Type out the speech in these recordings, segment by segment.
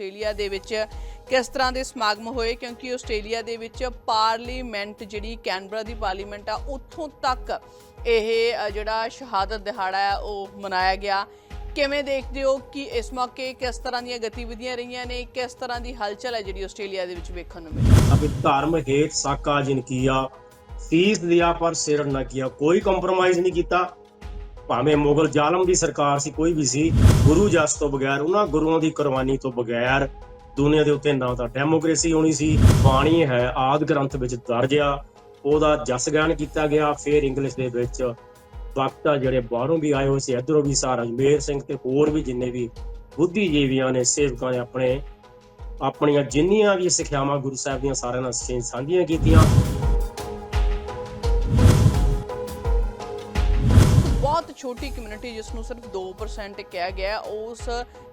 Australia ਦੇ ਵਿੱਚ ਕਿਸ ਤਰ੍ਹਾਂ ਦੇ ਸਮਾਗਮ ਹੋਏ? ਕਿਉਂਕਿ ਆਸਟ੍ਰੇਲੀਆ ਦੇ ਵਿੱਚ ਪਾਰਲੀਮੈਂਟ ਜਿਹੜੀ ਕੈਨਬਰਾ ਦੀ ਪਾਰਲੀਮੈਂਟ ਆ, ਉੱਥੋਂ ਤੱਕ ਇਹ ਜਿਹੜਾ ਸ਼ਹਾਦਤ ਦਿਹਾੜਾ ਹੈ ਉਹ ਮਨਾਇਆ ਗਿਆ। ਕਿਵੇਂ ਦੇਖਦੇ ਹੋ ਕਿ ਇਸ ਮੌਕੇ ਕਿਸ ਤਰ੍ਹਾਂ ਦੀਆਂ ਗਤੀਵਿਧੀਆਂ ਰਹੀਆਂ ਨੇ? ਕਿਸ ਤਰ੍ਹਾਂ ਦੀ ਹਲਚਲ ਹੈ ਜਿਹੜੀ ਆਸਟ੍ਰੇਲੀਆ ਦੇ ਵਿੱਚ ਵੇਖਣ ਨੂੰ ਮਿਲੀ? ਅਭਿ ਧਰਮ ਹੇਤ ਸਾਕਾ ਜਿਨ ਕੀਆ ਸੀਸ ਦਿਆ ਪਰ ਸਿਰ ਨਾ ਕੀਆ, ਕੋਈ ਕੰਪਰੋਮਾਈਜ਼ ਨਹੀਂ ਕੀਤਾ। ਭਾਵੇਂ ਮੁਗਲ ਜ਼ਾਲਮ ਦੀ ਸਰਕਾਰ ਸੀ, ਕੋਈ ਵੀ ਸੀ, ਗੁਰੂ ਜਸ ਤੋਂ ਬਗੈਰ, ਉਹਨਾਂ ਗੁਰੂਆਂ ਦੀ ਕੁਰਬਾਨੀ ਤੋਂ ਬਗੈਰ ਦੁਨੀਆ ਦੇ ਉੱਤੇ ਨਾ ਤਾਂ ਡੈਮੋਕ੍ਰੇਸੀ ਹੋਣੀ ਸੀ, ਬਾਣੀ ਹੈ, ਆਦ ਗ੍ਰੰਥ ਵਿੱਚ ਦਰਜ ਆ, ਉਹਦਾ ਜਸ ਗਿਆਨ ਕੀਤਾ ਗਿਆ, ਫਿਰ ਇੰਗਲਿਸ਼ ਦੇ ਵਿੱਚ ਵਕਤ ਜਿਹੜੇ ਬਾਹਰੋਂ ਵੀ ਆਏ ਹੋਏ ਸੀ, ਇਧਰੋਂ ਵੀ ਸਾਰ ਅਜਮੇਰ ਸਿੰਘ ਤੇ ਹੋਰ ਵੀ ਜਿੰਨੇ ਵੀ ਬੁੱਧੀਜੀਵੀਆਂ ਨੇ, ਸੇਵਕਾਂ ਨੇ ਆਪਣੇ, ਆਪਣੀਆਂ ਜਿੰਨੀਆਂ ਵੀ ਸਿੱਖਿਆਵਾਂ ਗੁਰੂ ਸਾਹਿਬ ਦੀਆਂ ਸਾਰਿਆਂ ਨਾਲ ਸਾਂਝੀਆਂ ਕੀਤੀਆਂ ਛੋਟੀ ਕਮਿਊਨਿਟੀ ਜਿਸ ਨੂੰ ਸਿਰਫ 2% ਕਿਹਾ ਗਿਆ ਉਸ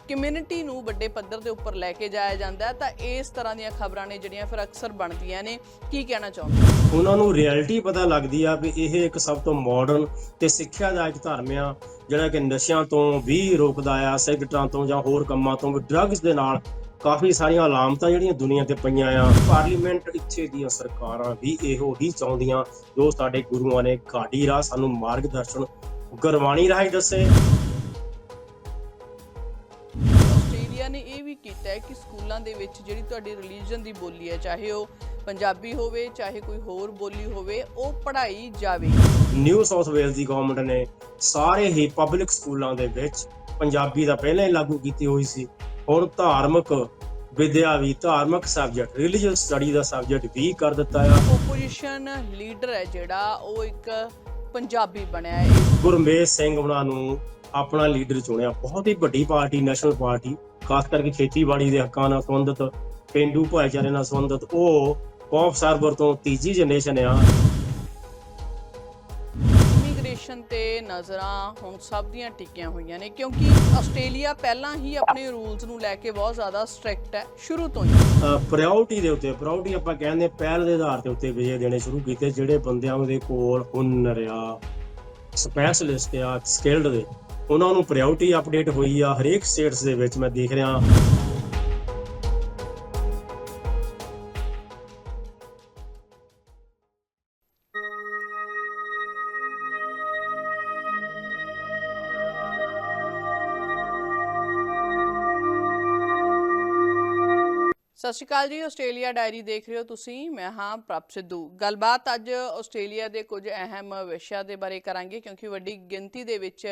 ਕਮਿਊਨਿਟੀ ਨੂੰ ਵੱਡੇ ਪੱਧਰ ਦੇ ਉੱਪਰ ਲੈ ਕੇ ਜਾਇਆ ਜਾਂਦਾ ਤਾਂ ਇਸ ਤਰ੍ਹਾਂ ਦੀਆਂ ਖਬਰਾਂ ਨੇ ਜਿਹੜੀਆਂ ਫਿਰ ਅਕਸਰ ਬਣਦੀਆਂ ਨੇ। ਕੀ ਕਹਿਣਾ ਚਾਹੁੰਦੇ ਉਹਨਾਂ ਨੂੰ ਰਿਐਲਿਟੀ ਪਤਾ ਲੱਗਦੀ ਆ ਵੀ ਇਹ ਇੱਕ ਸਭ ਤੋਂ ਮਾਡਰਨ ਤੇ ਸਿੱਖਿਆਦਾਇਕ ਧਰਮ ਆ, ਜਿਹੜਾ ਕਿ ਨਸ਼ਿਆਂ ਤੋਂ ਵੀ ਰੋਕਦਾ ਆ, ਸਿਗਰਟਾਂ ਤੋਂ ਜਾਂ ਹੋਰ ਕੰਮਾਂ ਤੋਂ ਵੀ ਡਰੱਗਸ ਦੇ ਨਾਲ ਕਾਫੀ ਸਾਰੀਆਂ ਅਲਾਮਤਾਂ ਜਿਹੜੀਆਂ ਦੁਨੀਆ ਤੇ ਪਈਆਂ ਆ। ਪਾਰਲੀਮੈਂਟ ਇੱਥੇ ਦੀਆਂ ਸਰਕਾਰਾਂ ਵੀ ਇਹੋ ਹੀ ਚਾਹੁੰਦੀਆਂ। ਜੋ ਸਾਡੇ ਗੁਰੂਆਂ ਨੇ ਘਾਟੀ ਰਾਹ ਸਾਨੂੰ ਮਾਰਗਦਰਸ਼ਨ ਗੁਰਬਾਣੀ ਰਾਹੀਂ ਦੱਸੇ। ਆਸਟ੍ਰੇਲੀਆ ਨੇ ਇਹ ਵੀ ਕੀਤਾ ਹੈ ਕਿ ਸਕੂਲਾਂ ਦੇ ਵਿੱਚ ਜਿਹੜੀ ਤੁਹਾਡੀ ਰਿਲੀਜੀਅਨ ਦੀ ਬੋਲੀ ਹੈ ਚਾਹੇ ਉਹ ਪੰਜਾਬੀ ਹੋਵੇ ਚਾਹੇ ਕੋਈ ਹੋਰ ਬੋਲੀ ਹੋਵੇ ਉਹ ਪੜ੍ਹਾਈ ਜਾਵੇ। ਨਿਊ ਸਾਊਥ ਵੇਲਜ਼ ਦੀ ਗਵਰਨਮੈਂਟ ਨੇ ਸਾਰੇ ਹੀ ਪਬਲਿਕ ਸਕੂਲਾਂ ਦੇ ਵਿੱਚ ਪੰਜਾਬੀ ਦਾ ਪਹਿਲਾਂ ਹੀ ਲਾਗੂ ਕੀਤੀ ਹੋਈ ਸੀ। ਹੁਣ ਧਾਰਮਿਕ ਵਿਦਿਆ ਵੀ ਧਾਰਮਿਕ ਸਬਜੈਕਟ ਰਿਲੀਜੀਅਸ ਸਟੱਡੀ ਦਾ ਸਬਜੈਕਟ ਵੀ ਕਰ ਦਿੱਤਾ ਆ। ਓਪੋਜੀਸ਼ਨ ਲੀਡਰ ਹੈ ਜਿਹੜਾ ਉਹ ਇੱਕ ਪੰਜਾਬੀ ਬਣਿਆ ਹੈ ਗੁਰਮੇਜ ਸਿੰਘ ਉਹਨਾਂ ਨੂੰ ਆਪਣਾ ਲੀਡਰ ਚੁਣਿਆ। ਬਹੁਤ ਹੀ ਵੱਡੀ ਪਾਰਟੀ, ਨੈਸ਼ਨਲ ਪਾਰਟੀ, ਖਾਸ ਕਰਕੇ ਖੇਤੀਬਾੜੀ ਦੇ ਹੱਕਾਂ ਨਾਲ ਸੰਬੰਧਿਤ, ਪਿੰਡੂ ਭਾਈਚਾਰੇ ਨਾਲ ਸੰਬੰਧਿਤ। ਉਹ ਕੌਫ ਸਰਵਰ ਤੋਂ ਤੀਜੀ ਜਨਰੇਸ਼ਨ ਆ। ਇਮੀਗ੍ਰੇਸ਼ਨ ਤੇ ਨਜ਼ਰਾਂ ਹੁਣ ਸਭ ਦੀਆਂ ਟਿਕੀਆਂ ਹੋਈਆਂ ਨੇ, ਕਿਉਂਕਿ ਆਸਟ੍ਰੇਲੀਆ ਪਹਿਲਾਂ ਹੀ ਆਪਣੇ ਰੂਲਸ ਨੂੰ ਲੈ ਕੇ ਬਹੁਤ ਜ਼ਿਆਦਾ ਸਟ੍ਰਿਕਟ ਹੈ, ਸ਼ੁਰੂ ਤੋਂ ਹੀ। ਪ੍ਰਾਇੋਰਟੀ ਦੇ ਉੱਤੇ ਪ੍ਰਾਇੋਰਟੀ ਆਪਾਂ ਕਹਿੰਦੇ ਪਹਿਲ ਦੇ ਆਧਾਰ ਤੇ ਉੱਤੇ ਵਿਜੇ ਦੇਣੇ ਸ਼ੁਰੂ ਕੀਤੇ, ਜਿਹੜੇ ਬੰਦਿਆਂ ਦੇ ਕੋਲ ਹੁਨਰ ਆ ਸਪੈਸ਼ਲਿਸਟ ਆ ਸਕਿਲਡ ਦੇ, ਉਹਨਾਂ ਨੂੰ ਪ੍ਰਾਇੋਰਟੀ ਅਪਡੇਟ ਹੋਈ ਆ, ਹਰੇਕ ਸਟੇਟਸ ਦੇ ਵਿੱਚ ਮੈਂ ਦੇਖ ਰਿਹਾ। ਸਤਿ ਸ਼੍ਰੀ ਅਕਾਲ ਜੀ, ਆਸਟ੍ਰੇਲੀਆ ਡਾਇਰੀ ਦੇਖ ਰਹੇ ਹੋ ਤੁਸੀਂ। ਮੈਂ ਹਾਂ ਪ੍ਰਭ ਸਿੱਧੂ। ਗੱਲਬਾਤ ਅੱਜ ਆਸਟ੍ਰੇਲੀਆ ਦੇ ਕੁਝ ਅਹਿਮ ਵਿਸ਼ਿਆਂ ਦੇ ਬਾਰੇ ਕਰਾਂਗੇ, ਕਿਉਂਕਿ ਵੱਡੀ ਗਿਣਤੀ ਦੇ ਵਿੱਚ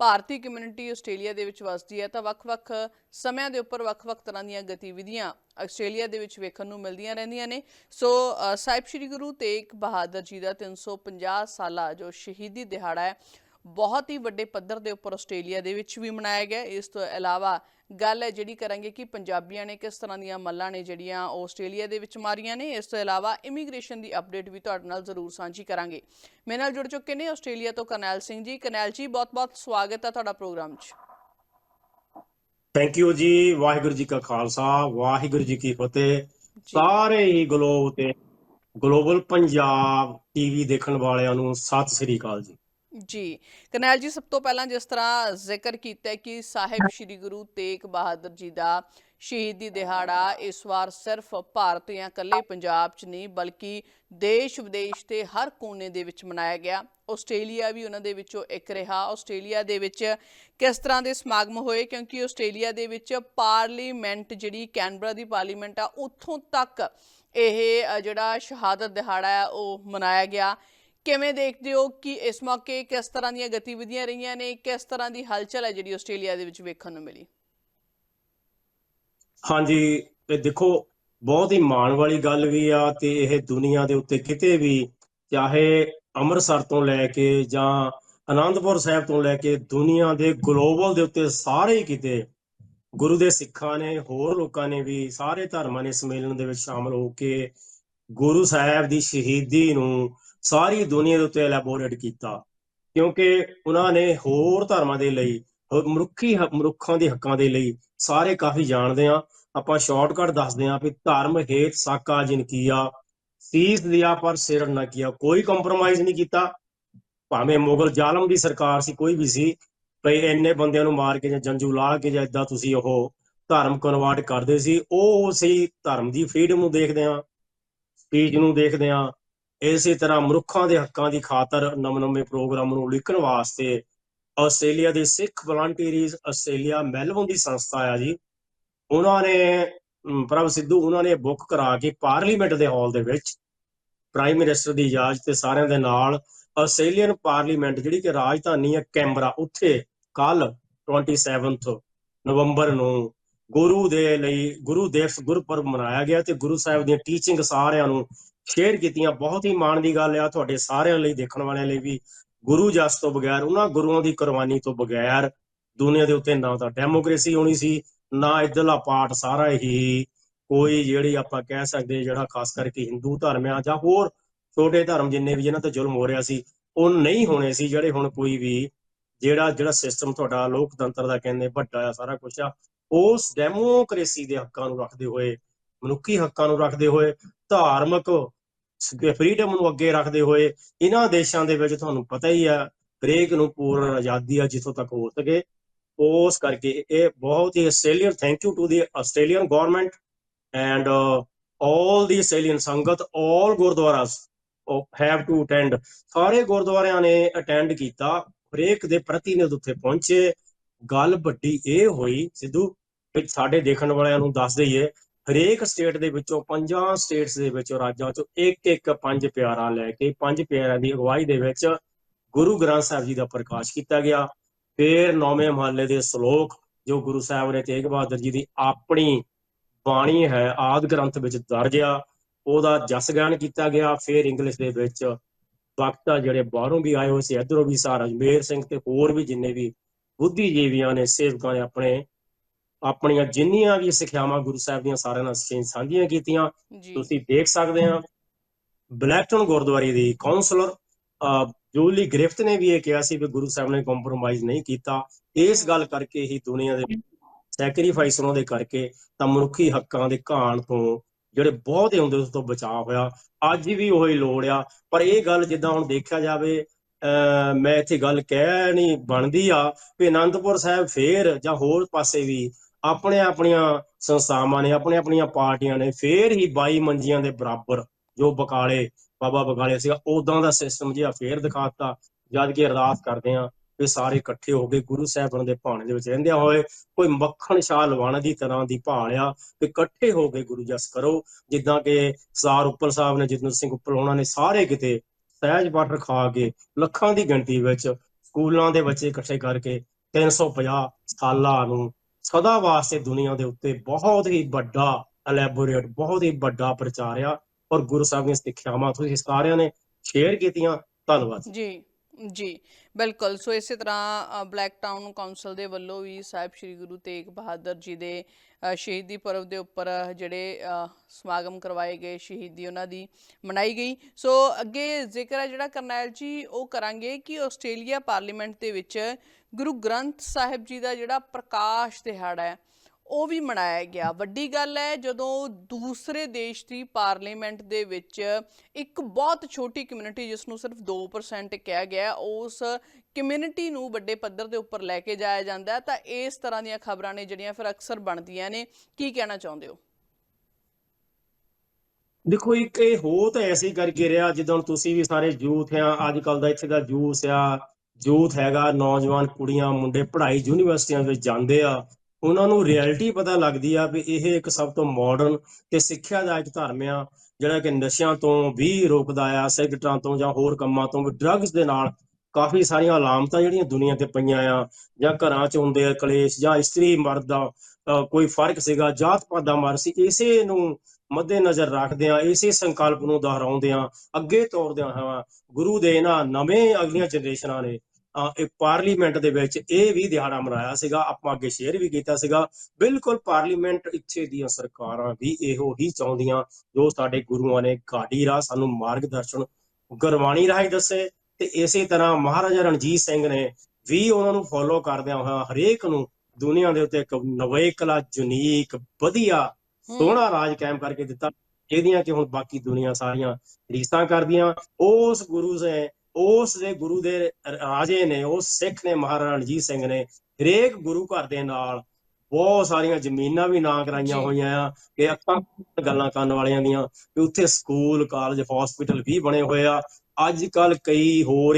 ਭਾਰਤੀ ਕਮਿਊਨਿਟੀ ਆਸਟ੍ਰੇਲੀਆ ਦੇ ਵਿੱਚ ਵਸਦੀ ਹੈ। ਤਾਂ ਵੱਖ-ਵੱਖ ਸਮਿਆਂ ਦੇ ਉੱਪਰ ਵੱਖ-ਵੱਖ ਤਰ੍ਹਾਂ ਦੀਆਂ ਗਤੀਵਿਧੀਆਂ ਆਸਟ੍ਰੇਲੀਆ ਦੇ ਵਿੱਚ ਵੇਖਣ ਨੂੰ ਮਿਲਦੀਆਂ ਰਹਿੰਦੀਆਂ ਨੇ। ਸੋ ਸਾਹਿਬ ਸ੍ਰੀ ਗੁਰੂ ਤੇਗ ਬਹਾਦਰ ਜੀ ਦਾ 350 ਸਾਲਾ ਜੋ ਸ਼ਹੀਦੀ ਦਿਹਾੜਾ ਹੈ ਬਹੁਤ ਹੀ ਵੱਡੇ ਪੱਧਰ ਦੇ ਉੱਪਰ ਆਸਟ੍ਰੇਲੀਆ ਦੇ ਵਿੱਚ ਵੀ ਮਨਾਇਆ ਗਿਆ। ਇਸ ਤੋਂ ਇਲਾਵਾ ਗੱਲ ਹੈ ਜਿਹੜੀ ਕਰਾਂਗੇ ਕਿ ਪੰਜਾਬੀਆਂ ਨੇ ਕਿਸ ਤਰ੍ਹਾਂ ਦੀਆਂ ਮੱਲਾਂ ਨੇ ਜਿਹੜੀਆਂ ਆਸਟ੍ਰੇਲੀਆ ਦੇ ਵਿੱਚ ਮਾਰੀਆਂ ਨੇ। ਇਸ ਤੋਂ ਇਲਾਵਾ ਇਮੀਗ੍ਰੇਸ਼ਨ ਦੀ ਅਪਡੇਟ ਵੀ ਤੁਹਾਡੇ ਨਾਲ ਜ਼ਰੂਰ ਸਾਂਝੀ ਕਰਾਂਗੇ। ਮੇਰੇ ਨਾਲ ਜੁੜ ਚੁੱਕੇ ਨੇ ਆਸਟ੍ਰੇਲੀਆ ਤੋਂ ਕਰਨੈਲ ਸਿੰਘ ਜੀ। ਕਰਨੈਲ ਜੀ ਬਹੁਤ-ਬਹੁਤ ਸਵਾਗਤ ਹੈ ਤੁਹਾਡਾ ਪ੍ਰੋਗਰਾਮ 'ਚ। ਥੈਂਕ ਯੂ ਜੀ। ਵਾਹਿਗੁਰੂ ਜੀ ਕਾ ਖਾਲਸਾ ਵਾਹਿਗੁਰੂ ਜੀ ਕੀ ਫਤਿਹ। ਸਾਰੇ ਹੀ ਗਲੋਬ ਤੇ ਗਲੋਬਲ ਪੰਜਾਬ ਟੀਵੀ ਦੇਖਣ ਵਾਲਿਆਂ ਨੂੰ ਸਤਿ ਸ੍ਰੀ ਅਕਾਲ ਜੀ। ਜੀ। ਕਰਨੈਲ ਜੀ, ਸਭ ਤੋਂ ਪਹਿਲਾਂ ਜਿਸ ਤਰ੍ਹਾਂ ਜ਼ਿਕਰ ਕੀਤਾ ਕਿ ਸਾਹਿਬ ਸ੍ਰੀ ਗੁਰੂ ਤੇਗ ਬਹਾਦਰ ਜੀ ਦਾ ਸ਼ਹੀਦੀ ਦਿਹਾੜਾ ਇਸ ਵਾਰ ਸਿਰਫ ਭਾਰਤ ਜਾਂ ਇਕੱਲੇ ਪੰਜਾਬ 'ਚ ਨਹੀਂ, ਬਲਕਿ ਦੇਸ਼ ਵਿਦੇਸ਼ ਤੇ ਹਰ ਕੋਨੇ ਦੇ ਵਿੱਚ ਮਨਾਇਆ ਗਿਆ। ਆਸਟ੍ਰੇਲੀਆ ਵੀ ਉਹਨਾਂ ਦੇ ਵਿੱਚੋਂ ਇੱਕ ਰਿਹਾ। ਆਸਟ੍ਰੇਲੀਆ ਦੇ ਵਿੱਚ ਕਿਸ ਤਰ੍ਹਾਂ ਦੇ ਸਮਾਗਮ ਹੋਏ? ਕਿਉਂਕਿ ਆਸਟ੍ਰੇਲੀਆ ਦੇ ਵਿੱਚ ਪਾਰਲੀਮੈਂਟ ਜਿਹੜੀ ਕੈਨਬਰਾ ਦੀ ਪਾਰਲੀਮੈਂਟ ਆ, ਉੱਥੋਂ ਤੱਕ ਇਹ ਜਿਹੜਾ ਸ਼ਹਾਦਤ ਦਿਹਾੜਾ ਆ, ਉਹ ਮਨਾਇਆ ਗਿਆ। ਕਿਵੇਂ ਦੇਖਦੇ ਹੋ ਕਿ ਇਸ ਮੌਕੇ ਕਿਸ ਤਰ੍ਹਾਂ ਦੀਆਂ ਗਤੀਵਿਧੀਆਂ ਰਹੀਆਂ ਨੇ, ਕਿਸ ਤਰ੍ਹਾਂ ਦੀ ਹਲਚਲ ਹੈ ਜਿਹੜੀ ਆਸਟ੍ਰੇਲੀਆ ਦੇ ਵਿੱਚ ਵੇਖਣ ਨੂੰ ਮਿਲੀ? ਹਾਂਜੀ ਇਹ ਦੇਖੋ, ਬਹੁਤ ਹੀ ਮਾਣ ਵਾਲੀ ਗੱਲ ਵੀ ਆ ਤੇ ਇਹ ਦੁਨੀਆ ਦੇ ਉੱਤੇ ਕਿਤੇ ਵੀ, ਚਾਹੇ ਅੰਮ੍ਰਿਤਸਰ ਤੋਂ ਲੈ ਕੇ ਜਾਂ ਆਨੰਦਪੁਰ ਸਾਹਿਬ ਤੋਂ ਲੈ ਕੇ ਦੁਨੀਆ ਦੇ ਗਲੋਬਲ ਦੇ ਉੱਤੇ ਸਾਰੇ ਕਿਤੇ ਗੁਰੂ ਦੇ ਸਿੱਖਾਂ ਨੇ, ਹੋਰ ਲੋਕਾਂ ਨੇ ਵੀ ਸਾਰੇ ਧਰਮਾਂ ਨੇ ਸੰਮੇਲਨ ਦੇ ਵਿੱਚ ਸ਼ਾਮਲ ਹੋ ਕੇ ਗੁਰੂ ਸਾਹਿਬ ਦੀ ਸ਼ਹੀਦੀ ਨੂੰ ਸਾਰੀ ਦੁਨੀਆ ਦੇ ਉੱਤੇ ਐਲਾਬੋਰੇਟ ਕੀਤਾ। ਕਿਉਂਕਿ ਉਹਨਾਂ ਨੇ ਹੋਰ ਧਰਮਾਂ ਦੇ ਲਈ, ਹੋਰ ਮਨੁੱਖੀ ਮਨੁੱਖਾਂ ਦੇ ਹੱਕਾਂ ਦੇ ਲਈ ਸਾਰੇ ਕਾਫੀ ਜਾਣਦੇ ਆ। ਆਪਾਂ ਸ਼ਾਰਟਕਟ ਦੱਸਦੇ ਆ ਵੀ ਧਰਮ ਹੇਤ ਸਾਕਾ ਜਿਨ ਕੀਆ, ਸੀਸ ਦਿਆ ਪਰ ਸਿਰ ਨਾ ਕੀਆ। ਕੋਈ ਕੰਪਰੋਮਾਈਜ਼ ਨਹੀਂ ਕੀਤਾ। ਭਾਵੇਂ ਮੁਗਲ ਜ਼ਾਲਮ ਦੀ ਸਰਕਾਰ ਸੀ, ਕੋਈ ਵੀ ਸੀ, ਭਈ ਇੰਨੇ ਬੰਦਿਆਂ ਨੂੰ ਮਾਰ ਕੇ ਜਾਂ ਜੰਜੂ ਲਾ ਕੇ ਜਾਂ ਇਦਾਂ ਤੁਸੀਂ ਉਹ ਧਰਮ ਕਨਵਰਟ ਕਰਦੇ ਸੀ, ਉਹ ਸੀ ਧਰਮ ਦੀ ਫਰੀडम ਨੂੰ ਦੇਖਦੇ ਆ। ਸਪੀਚ ਨੂੰ ਦੇਖਦੇ ਆ। ਇਸੇ ਤਰ੍ਹਾਂ ਮਨੁੱਖਾਂ ਦੇ ਹੱਕਾਂ ਦੀ ਖਾਤਰ ਨਵੇਂ-ਨਵੇਂ ਪ੍ਰੋਗਰਾਮ ਨੂੰ ਲਿਖਣ ਵਾਸਤੇ ਆਸਟ੍ਰੇਲੀਆ ਦੇ ਸਿੱਖ ਵਲੰਟੀਅਰਸ ਆਸਟ੍ਰੇਲੀਆ ਮੈਲਬੌਰਨ ਦੀ ਸੰਸਥਾ ਆ ਜੀ। ਉਹਨਾਂ ਨੇ ਪ੍ਰਭ ਸਿੱਧੂ, ਉਹਨਾਂ ਨੇ ਬੁੱਕ ਕਰਾ ਕੇ ਪਾਰਲੀਮੈਂਟ ਦੇ ਹਾਲ ਦੇ ਵਿੱਚ ਪ੍ਰਾਈਮ ਮਿਨਿਸਟਰ ਦੀ ਇਜਾਜ਼ਤ ਤੇ ਸਾਰਿਆਂ ਦੇ ਨਾਲ ਆਸਟ੍ਰੇਲੀਅਨ ਪਾਰਲੀਮੈਂਟ ਜਿਹੜੀ ਕਿ ਰਾਜਧਾਨੀ ਹੈ ਕੈਂਬਰਾ ਉੱਥੇ ਕੱਲ 27th ਨਵੰਬਰ ਨੂੰ ਗੁਰੂ ਦੇ ਲਈ, ਗੁਰੂ ਦਿਵਸ ਗੁਰਪੁਰਬ ਮਨਾਇਆ ਗਿਆ ਤੇ ਗੁਰੂ ਸਾਹਿਬ ਦੀਆਂ ਟੀਚਿੰਗ ਸਾਰਿਆਂ ਨੂੰ ਸ਼ੇਅਰ ਕੀਤੀਆਂ। ਬਹੁਤ ਹੀ ਮਾਣ ਦੀ ਗੱਲ ਆ ਤੁਹਾਡੇ ਸਾਰਿਆਂ ਲਈ, ਦੇਖਣ ਵਾਲਿਆਂ ਲਈ ਵੀ। ਗੁਰੂ ਜਸ ਤੋਂ ਬਗੈਰ, ਉਹਨਾਂ ਗੁਰੂਆਂ ਦੀ ਕੁਰਬਾਨੀ ਤੋਂ ਬਗੈਰ ਦੁਨੀਆ ਦੇ ਉੱਤੇ ਨਾ ਤਾਂ ਡੈਮੋਕ੍ਰੇਸੀ ਹੋਣੀ ਸੀ, ਨਾ ਇਧਰਲਾ ਪਾਰਟ ਸਾਰਾ ਹੀ ਕੋਈ ਜਿਹੜੀ ਆਪਾਂ ਕਹਿ ਸਕਦੇ ਜਿਹੜਾ ਖਾਸ ਕਰਕੇ ਹਿੰਦੂ ਧਰਮ ਆ ਜਾਂ ਹੋਰ ਛੋਟੇ ਧਰਮ ਜਿੰਨੇ ਵੀ, ਜਿਨ੍ਹਾਂ ਤੇ ਜ਼ੁਲਮ ਹੋ ਰਿਹਾ ਸੀ, ਉਹ ਨਹੀਂ ਹੋਣੇ ਸੀ, ਜਿਹੜੇ ਹੁਣ ਕੋਈ ਵੀ ਜਿਹੜਾ ਜਿਹੜਾ ਸਿਸਟਮ ਤੁਹਾਡਾ ਲੋਕਤੰਤਰ ਦਾ ਕਹਿੰਦੇ ਵੱਡਾ ਆ ਸਾਰਾ ਕੁਝ ਆ, ਉਸ ਡੈਮੋਕ੍ਰੇਸੀ ਦੇ ਹੱਕਾਂ ਨੂੰ ਰੱਖਦੇ ਹੋਏ ਮਨੁੱਖੀ ਹੱਕਾਂ ਨੂੰ ਰੱਖਦੇ ਹੋਏ, ਧਾਰਮਿਕ ਫਰੀडम ਨੂੰ ਅੱਗੇ ਰੱਖਦੇ ਹੋਏ, ਇਹਨਾਂ ਦੇਸ਼ਾਂ ਦੇ ਵਿੱਚ ਤੁਹਾਨੂੰ ਪਤਾ ਹੀ ਆ, ਹਰੇਕ ਨੂੰ ਪੂਰਨ ਆਜ਼ਾਦੀ ਆ ਜਿੱਥੋਂ ਤੱਕ ਹੋ ਸਕੇ। ਉਸ ਕਰਕੇ ਇਹ ਬਹੁਤ ਹੀ Australian thank you to the Australian government and all the Australian ਸੰਗਤ all gurdwaras have to attend ਸਾਰੇ ਗੁਰਦੁਆਰਿਆਂ ਨੇ ਅਟੈਂਡ ਕੀਤਾ, ਹਰੇਕ ਦੇ ਪ੍ਰਤੀਨਿਧ ਉੱਥੇ ਪਹੁੰਚੇ। ਗੱਲ ਵੱਡੀ ਇਹ ਹੋਈ, ਸਿੱਧੂ ਕਿ ਸਾਡੇ ਦੇਖਣ ਵਾਲਿਆਂ ਨੂੰ ਦੱਸ ਦਈਏ ਹਰੇਕ ਸਟੇਟ ਦੇ ਵਿੱਚੋਂ ਪੰਜਾਂ ਸਟੇਟਸ ਦੇ ਵਿੱਚੋਂ ਰਾਜਾਂ ਚੋਂ ਇੱਕ ਇੱਕ ਪੰਜ ਪਿਆਰਾ ਲੈ ਕੇ, ਪੰਜ ਪਿਆਰਿਆਂ ਦੀ ਅਗਵਾਈ ਦੇ ਵਿੱਚ ਗੁਰੂ ਗ੍ਰੰਥ ਸਾਹਿਬ ਜੀ ਦਾ ਪ੍ਰਕਾਸ਼ ਕੀਤਾ ਗਿਆ। ਫਿਰ ਨੌਵੇਂ ਮਹੱਲੇ ਦੇ ਸ਼ਲੋਕ, ਜੋ ਗੁਰੂ ਸਾਹਿਬ ਨੇ ਤੇਗ ਬਹਾਦਰ ਜੀ ਦੀ ਆਪਣੀ ਬਾਣੀ ਹੈ, ਆਦ ਗ੍ਰੰਥ ਵਿੱਚ ਦਰਜ ਆ, ਉਹਦਾ ਜਸ ਗਾਨ ਕੀਤਾ ਗਿਆ। ਫਿਰ ਇੰਗਲਿਸ਼ ਦੇ ਵਿੱਚ ਵਕਤਾ ਜਿਹੜੇ ਬਾਹਰੋਂ ਵੀ ਆਏ ਹੋਏ ਸੀ, ਇਧਰੋਂ ਵੀ ਸਾਰਾ, ਅਜਮੇਰ ਸਿੰਘ ਤੇ ਹੋਰ ਵੀ ਜਿੰਨੇ ਵੀ ਬੁੱਧੀਜੀਵੀਆਂ ਨੇ, ਸੇਵਕਾਂ ਨੇ ਆਪਣੇ ਆਪਣੀਆਂ ਜਿੰਨੀਆਂ ਵੀ ਸਿੱਖਿਆਵਾਂ ਗੁਰੂ ਸਾਹਿਬ ਦੀਆਂ ਸਾਰਿਆਂ ਨਾਲ ਸਾਂਝ- ਸਾਂਝੀਆਂ ਕੀਤੀਆਂ ਤੁਸੀਂ ਦੇਖ ਸਕਦੇ ਆ ਬਲੈਕਟਨ ਗੁਰਦੁਆਰੇ ਦੀ ਕਾਉਂਸਲਰ ਜੂਲੀ ਗ੍ਰਿਫਤ ਨੇ ਵੀ ਇਹ ਕਿਹਾ ਸੀ ਕਿ ਗੁਰੂ ਸਾਹਿਬ ਨੇ ਕੰਪਰੋਮਾਈਜ਼ ਨਹੀਂ ਕੀਤਾ। ਇਸ ਗੱਲ ਕਰਕੇ ਹੀ ਦੁਨੀਆ ਦੇ ਸੈਕਰੀਫਾਈਸ ਉਹਨਾਂ ਦੇ ਕਰਕੇ ਤਾਂ ਮਨੁੱਖੀ ਹੱਕਾਂ ਦੇ ਘਾਣ ਤੋਂ ਜਿਹੜੇ ਬਹੁਤ ਹੁੰਦੇ ਉਸ ਤੋਂ ਬਚਾਅ ਹੋਇਆ। ਅੱਜ ਵੀ ਉਹੀ ਲੋੜ ਆ। ਪਰ ਇਹ ਗੱਲ ਜਿੱਦਾਂ ਹੁਣ ਦੇਖਿਆ ਜਾਵੇ ਮੈਂ ਇੱਥੇ ਗੱਲ ਕਹਿ ਨਹੀਂ ਬਣਦੀ ਆ ਵੀ ਅਨੰਦਪੁਰ ਸਾਹਿਬ ਫੇਰ ਜਾਂ ਹੋਰ ਪਾਸੇ ਵੀ ਆਪਣੇ ਆਪਣੀਆਂ ਸੰਸਥਾਵਾਂ ਨੇ ਆਪਣੇ ਆਪਣੀਆਂ ਪਾਰਟੀਆਂ ਨੇ, ਫੇਰ ਹੀ 22 ਮੰਜੀਆਂ ਦੇ ਬਰਾਬਰ ਜੋ ਬਕਾਲੇ, ਬਾਬਾ ਬਕਾਲੇ ਸੀਗਾ ਉਦਾਂ ਦਾ ਸਿਸਟਮ ਜਿਹਾ ਫੇਰ ਦਿਖਾਤਾ, ਜਦ ਕਿ ਅਰਦਾਸ ਕਰਦੇ ਆ ਵੀ ਸਾਰੇ ਇਕੱਠੇ ਹੋ ਕੇ ਗੁਰੂ ਸਾਹਿਬਾਨ ਦੇ ਭਾਣੇ ਦੇ ਵਿੱਚ ਰਹਿੰਦਿਆਂ ਹੋਏ, ਕੋਈ ਮੱਖਣ ਸ਼ਾਹ ਲਵਾਣਾ ਦੀ ਤਰ੍ਹਾਂ ਦੀ ਭਾਲ ਆ ਵੀ ਇਕੱਠੇ ਹੋ ਕੇ ਗੁਰੂ ਜਸ ਕਰੋ। ਜਿੱਦਾਂ ਕਿ ਸਾਰ ਉੱਪਰ ਸਾਹਿਬ ਨੇ ਜਿਤਨ ਸਿੰਘ ਉੱਪਰ ਉਹਨਾਂ ਨੇ, ਸਾਰੇ ਕਿਤੇ ਸਹਿਜ ਪਾਠ ਖਾ ਕੇ ਲੱਖਾਂ ਦੀ ਗਿਣਤੀ ਵਿੱਚ ਸਕੂਲਾਂ ਦੇ ਬੱਚੇ ਇਕੱਠੇ ਕਰਕੇ 350 ਸਾਲਾਂ ਨੂੰ ਸਦਾ ਵਾਸਤੇ ਦੁਨੀਆ ਦੇ ਉੱਤੇ ਬਹੁਤ ਹੀ ਵੱਡਾ ਐਲੈਬੋਰੇਟ ਬਹੁਤ ਹੀ ਵੱਡਾ ਪ੍ਰਚਾਰ ਆ ਔਰ ਗੁਰੂ ਸਾਹਿਬ ਦੀਆਂ ਸਿੱਖਿਆਵਾਂ ਤੁਸੀਂ ਸਾਰਿਆਂ ਨੇ ਸ਼ੇਅਰ ਕੀਤੀਆਂ, ਧੰਨਵਾਦ। ਜੀ ਜੀ, ਬਿਲਕੁਲ। ਸੋ ਇਸੇ ਤਰ੍ਹਾਂ ਬਲੈਕ ਟਾਊਨ ਕਾਉਂਸਲ ਦੇ ਵੱਲੋਂ ਵੀ ਸਾਹਿਬ ਸ੍ਰੀ ਗੁਰੂ ਤੇਗ ਬਹਾਦਰ ਜੀ ਦੇ ਸ਼ਹੀਦੀ ਪੁਰਬ ਦੇ ਉੱਪਰ ਜਿਹੜੇ ਸਮਾਗਮ ਕਰਵਾਏ ਗਏ, ਸ਼ਹੀਦੀ ਉਹਨਾਂ ਦੀ ਮਨਾਈ ਗਈ। ਸੋ ਅੱਗੇ ਜ਼ਿਕਰ ਹੈ ਜਿਹੜਾ ਕਰਨੈਲ ਜੀ, ਉਹ ਕਰਾਂਗੇ ਕਿ ਆਸਟ੍ਰੇਲੀਆ ਪਾਰਲੀਮੈਂਟ ਦੇ ਵਿੱਚ ਗੁਰੂ ਗ੍ਰੰਥ ਸਾਹਿਬ ਜੀ ਦਾ ਜਿਹੜਾ ਪ੍ਰਕਾਸ਼ ਦਿਹਾੜਾ ਹੈ, ਉਹ ਵੀ ਮਨਾਇਆ ਗਿਆ। ਵੱਡੀ ਗੱਲ ਹੈ, ਜਦੋਂ ਦੂਸਰੇ ਦੇਸ਼ ਦੀ ਪਾਰਲੀਮੈਂਟ ਦੇ ਵਿੱਚ ਇੱਕ ਬਹੁਤ ਛੋਟੀ ਕਮਿਊਨਿਟੀ, ਜਿਸ ਨੂੰ ਸਿਰਫ 2% ਕਿਹਾ ਗਿਆ, ਉਸ ਕਮਿਊਨਿਟੀ ਨੂੰ ਵੱਡੇ ਪੱਧਰ ਦੇ ਉੱਪਰ ਲੈ ਕੇ ਜਾਇਆ ਜਾਂਦਾ ਤਾਂ ਇਸ ਤਰ੍ਹਾਂ ਦੀਆਂ ਖਬਰਾਂ ਨੇ ਜਿਹੜੀਆਂ ਫਿਰ ਅਕਸਰ ਬਣਦੀਆਂ ਨੇ। ਕੀ ਕਹਿਣਾ ਚਾਹੁੰਦੇ ਹੋ? ਦੇਖੋ, ਇੱਕ ਇਹ ਹੋ ਤਾਂ ਐਸੇ ਕਰਕੇ ਰਿਹਾ ਜਿੱਦਾਂ ਤੁਸੀਂ ਵੀ ਸਾਰੇ ਯੂਥ ਆ ਅੱਜ ਕੱਲ ਦਾ ਇੱਥੇ ਦਾ ਜੂਸ ਆ ਯੂਥ ਹੈਗਾ ਨੌਜਵਾਨ ਕੁੜੀਆਂ ਮੁੰਡੇ ਪੜ੍ਹਾਈ ਯੂਨੀਵਰਸਿਟੀਆਂ ਵਿੱਚ ਜਾਂਦੇ ਆ ਉਹਨਾਂ ਨੂੰ ਰਿਐਲਿਟੀ ਪਤਾ ਲੱਗਦੀ ਆ ਵੀ ਇਹ ਇੱਕ ਸਭ ਤੋਂ ਮਾਡਰਨ ਤੇ ਸਿੱਖਿਆ ਦਾ ਇੱਕ ਧਰਮ ਆ ਜਿਹੜਾ ਕਿ ਨਸ਼ਿਆਂ ਤੋਂ ਵੀ ਰੋਕਦਾ ਆ ਸਿਗਰਟਾਂ ਤੋਂ ਜਾਂ ਹੋਰ ਕੰਮਾਂ ਤੋਂ ਵੀ ਡਰੱਗਸ ਦੇ ਨਾਲ ਕਾਫੀ ਸਾਰੀਆਂ ਅਲਾਮਤਾਂ ਜਿਹੜੀਆਂ ਦੁਨੀਆ ਤੇ ਪਈਆਂ ਆ ਜਾਂ ਘਰਾਂ 'ਚ ਹੁੰਦੇ ਆ ਕਲੇਸ਼ ਜਾਂ ਇਸਤਰੀ ਮਰਦ ਦਾ ਅ, ਕੋਈ ਫ਼ਰਕ ਸੀਗਾ ਜਾਤ ਪਾਤ ਦਾ ਮਰ ਸੀ ਇਸੇ ਨੂੰ ਮੱਦੇ ਨਜ਼ਰ ਰੱਖਦਿਆਂ, ਇਸੇ ਸੰਕਲਪ ਨੂੰ ਦੁਹਰਾਉਂਦਿਆਂ, ਅੱਗੇ ਤੋਰਦਿਆਂ ਹੋਇਆ ਗੁਰੂ ਦੇ ਇਹਨਾਂ ਨਵੇਂ ਅਗਲੀਆਂ ਜਨਰੇਸ਼ਨਾਂ ਨੇ ਇਹ ਪਾਰਲੀਮੈਂਟ ਦੇ ਵਿੱਚ ਇਹ ਵੀ ਦਿਹਾੜਾ ਮਨਾਇਆ ਸੀਗਾ, ਆਪਾਂ ਅੱਗੇ ਸ਼ੇਅਰ ਵੀ ਕੀਤਾ ਸੀਗਾ। ਬਿਲਕੁਲ ਪਾਰਲੀਮੈਂਟ ਇੱਥੇ ਦੀਆਂ ਸਰਕਾਰਾਂ ਵੀ ਇਹੋ ਹੀ ਚਾਹੁੰਦੀਆਂ, ਜੋ ਸਾਡੇ ਗੁਰੂਆਂ ਨੇ ਗਾਡੀ ਰਾਹ, ਸਾਨੂੰ ਮਾਰਗਦਰਸ਼ਨ ਗੁਰਬਾਣੀ ਰਾਹੀਂ ਦੱਸੇ। ਤੇ ਇਸੇ ਤਰ੍ਹਾਂ ਮਹਾਰਾਜਾ ਰਣਜੀਤ ਸਿੰਘ ਨੇ ਵੀ ਉਹਨਾਂ ਨੂੰ ਫੋਲੋ ਕਰਦਿਆਂ ਹੋਇਆ ਹਰੇਕ ਨੂੰ ਦੁਨੀਆ ਦੇ ਉੱਤੇ ਇੱਕ ਨਵੇਕਲਾ ਯੂਨੀਕ ਵਧੀਆ ਸੋਹਣਾ ਰਾਜ ਕਾਇਮ ਕਰਕੇ ਦਿੱਤਾ ਇਹਦੀਆਂ ਕਿ ਹੁਣ ਬਾਕੀ ਦੁਨੀਆ ਸਾਰੀਆਂ ਰੀਸਾਂ ਕਰਦੀਆਂ ਉਸ ਗੁਰੂ ਨੇ ਉਸ ਦੇ ਗੁਰੂ ਦੇ ਰਾਜੇ ਨੇ ਉਸ ਸਿੱਖ ਨੇ ਮਹਾਰਾਜਾ ਰਣਜੀਤ ਸਿੰਘ ਨੇ ਹਰੇਕ ਗੁਰੂ ਘਰ ਦੇ ਨਾਲ ਬਹੁਤ ਸਾਰੀਆਂ ਜ਼ਮੀਨਾਂ ਵੀ ਨਾਂ ਕਰਾਈਆਂ। ਹੋਈਆਂ ਆ ਕਿ ਅੱਖਾਂ ਗੱਲਾਂ ਕਰਨ ਵਾਲਿਆਂ ਦੀਆਂ ਵੀ ਉੱਥੇ ਸਕੂਲ ਕਾਲਜ ਹਸਪੀਟਲ ਵੀ ਬਣੇ ਹੋਏ ਆ। ਅੱਜ ਕੱਲ ਕਈ ਹੋਰ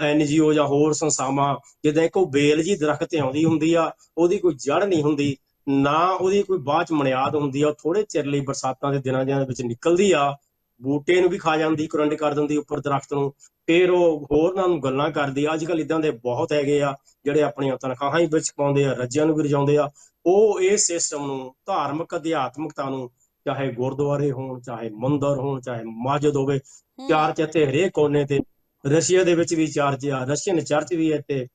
ਐਨਜੀਓ ਜਾਂ ਹੋਰ ਸੰਸਥਾਵਾਂ ਜਿੱਦਾਂ ਉਹ ਬੇਲ ਜੀ ਦਰਖਤ ਤੇ ਆਉਂਦੀ ਹੁੰਦੀ ਆ ਉਹਦੀ ਕੋਈ ਜੜ ਨਹੀਂ ਹੁੰਦੀ। ਨਾ ਉਹਦੀ ਕੋਈ ਬਾਅਦ ਚ ਮਨਿਆਦ ਹੁੰਦੀ ਆ ਥੋੜੇ ਚਿਰ ਲਈ ਬਰਸਾਤਾਂ ਦੇ ਦਿਨਾਂ ਦੇ ਵਿੱਚ ਨਿਕਲਦੀ ਆ ਬੂਟੇ ਨੂੰ ਵੀ ਖਾ ਜਾਂਦੀ ਕਰੰਟ ਕਰ ਦਿੰਦੀ ਉੱਪਰ ਦਰਖਤ ਨੂੰ ਫਿਰ ਉਹ ਹੋਰਨਾਂ ਨੂੰ ਗੱਲਾਂ ਕਰਦੀ ਆ। ਅੱਜ ਕੱਲ ਇਦਾਂ ਦੇ ਬਹੁਤ ਹੈਗੇ ਆ ਜਿਹੜੇ ਆਪਣੀਆਂ ਤਨਖਾਹਾਂ ਹੀ ਵਿੱਚ ਪਾਉਂਦੇ ਆ ਰੱਜਿਆਂ ਨੂੰ ਵੀ ਰਜਾਉਂਦੇ ਆ। ਉਹ ਇਸ ਸਿਸਟਮ ਨੂੰ ਧਾਰਮਿਕ ਅਧਿਆਤਮਿਕਤਾ ਨੂੰ ਚਾਹੇ ਗੁਰਦੁਆਰੇ ਹੋਣ ਚਾਹੇ ਮੰਦਰ ਹੋਣ ਚਾਹੇ ਮਸਜਿਦ ਹੋਵੇ ਹੂੰ, ਚਾਰ ਇੱਥੇ ਹਰੇਕ ਕੋਨੇ ਤੇ ਰਸ਼ੀਆ ਦੇ ਵਿੱਚ ਵੀ ਚਾਰਜ ਆ ਰਸ਼ੀਅਨ ਚਰਚ ਵੀ ਹੈ ਇੱਥੇ।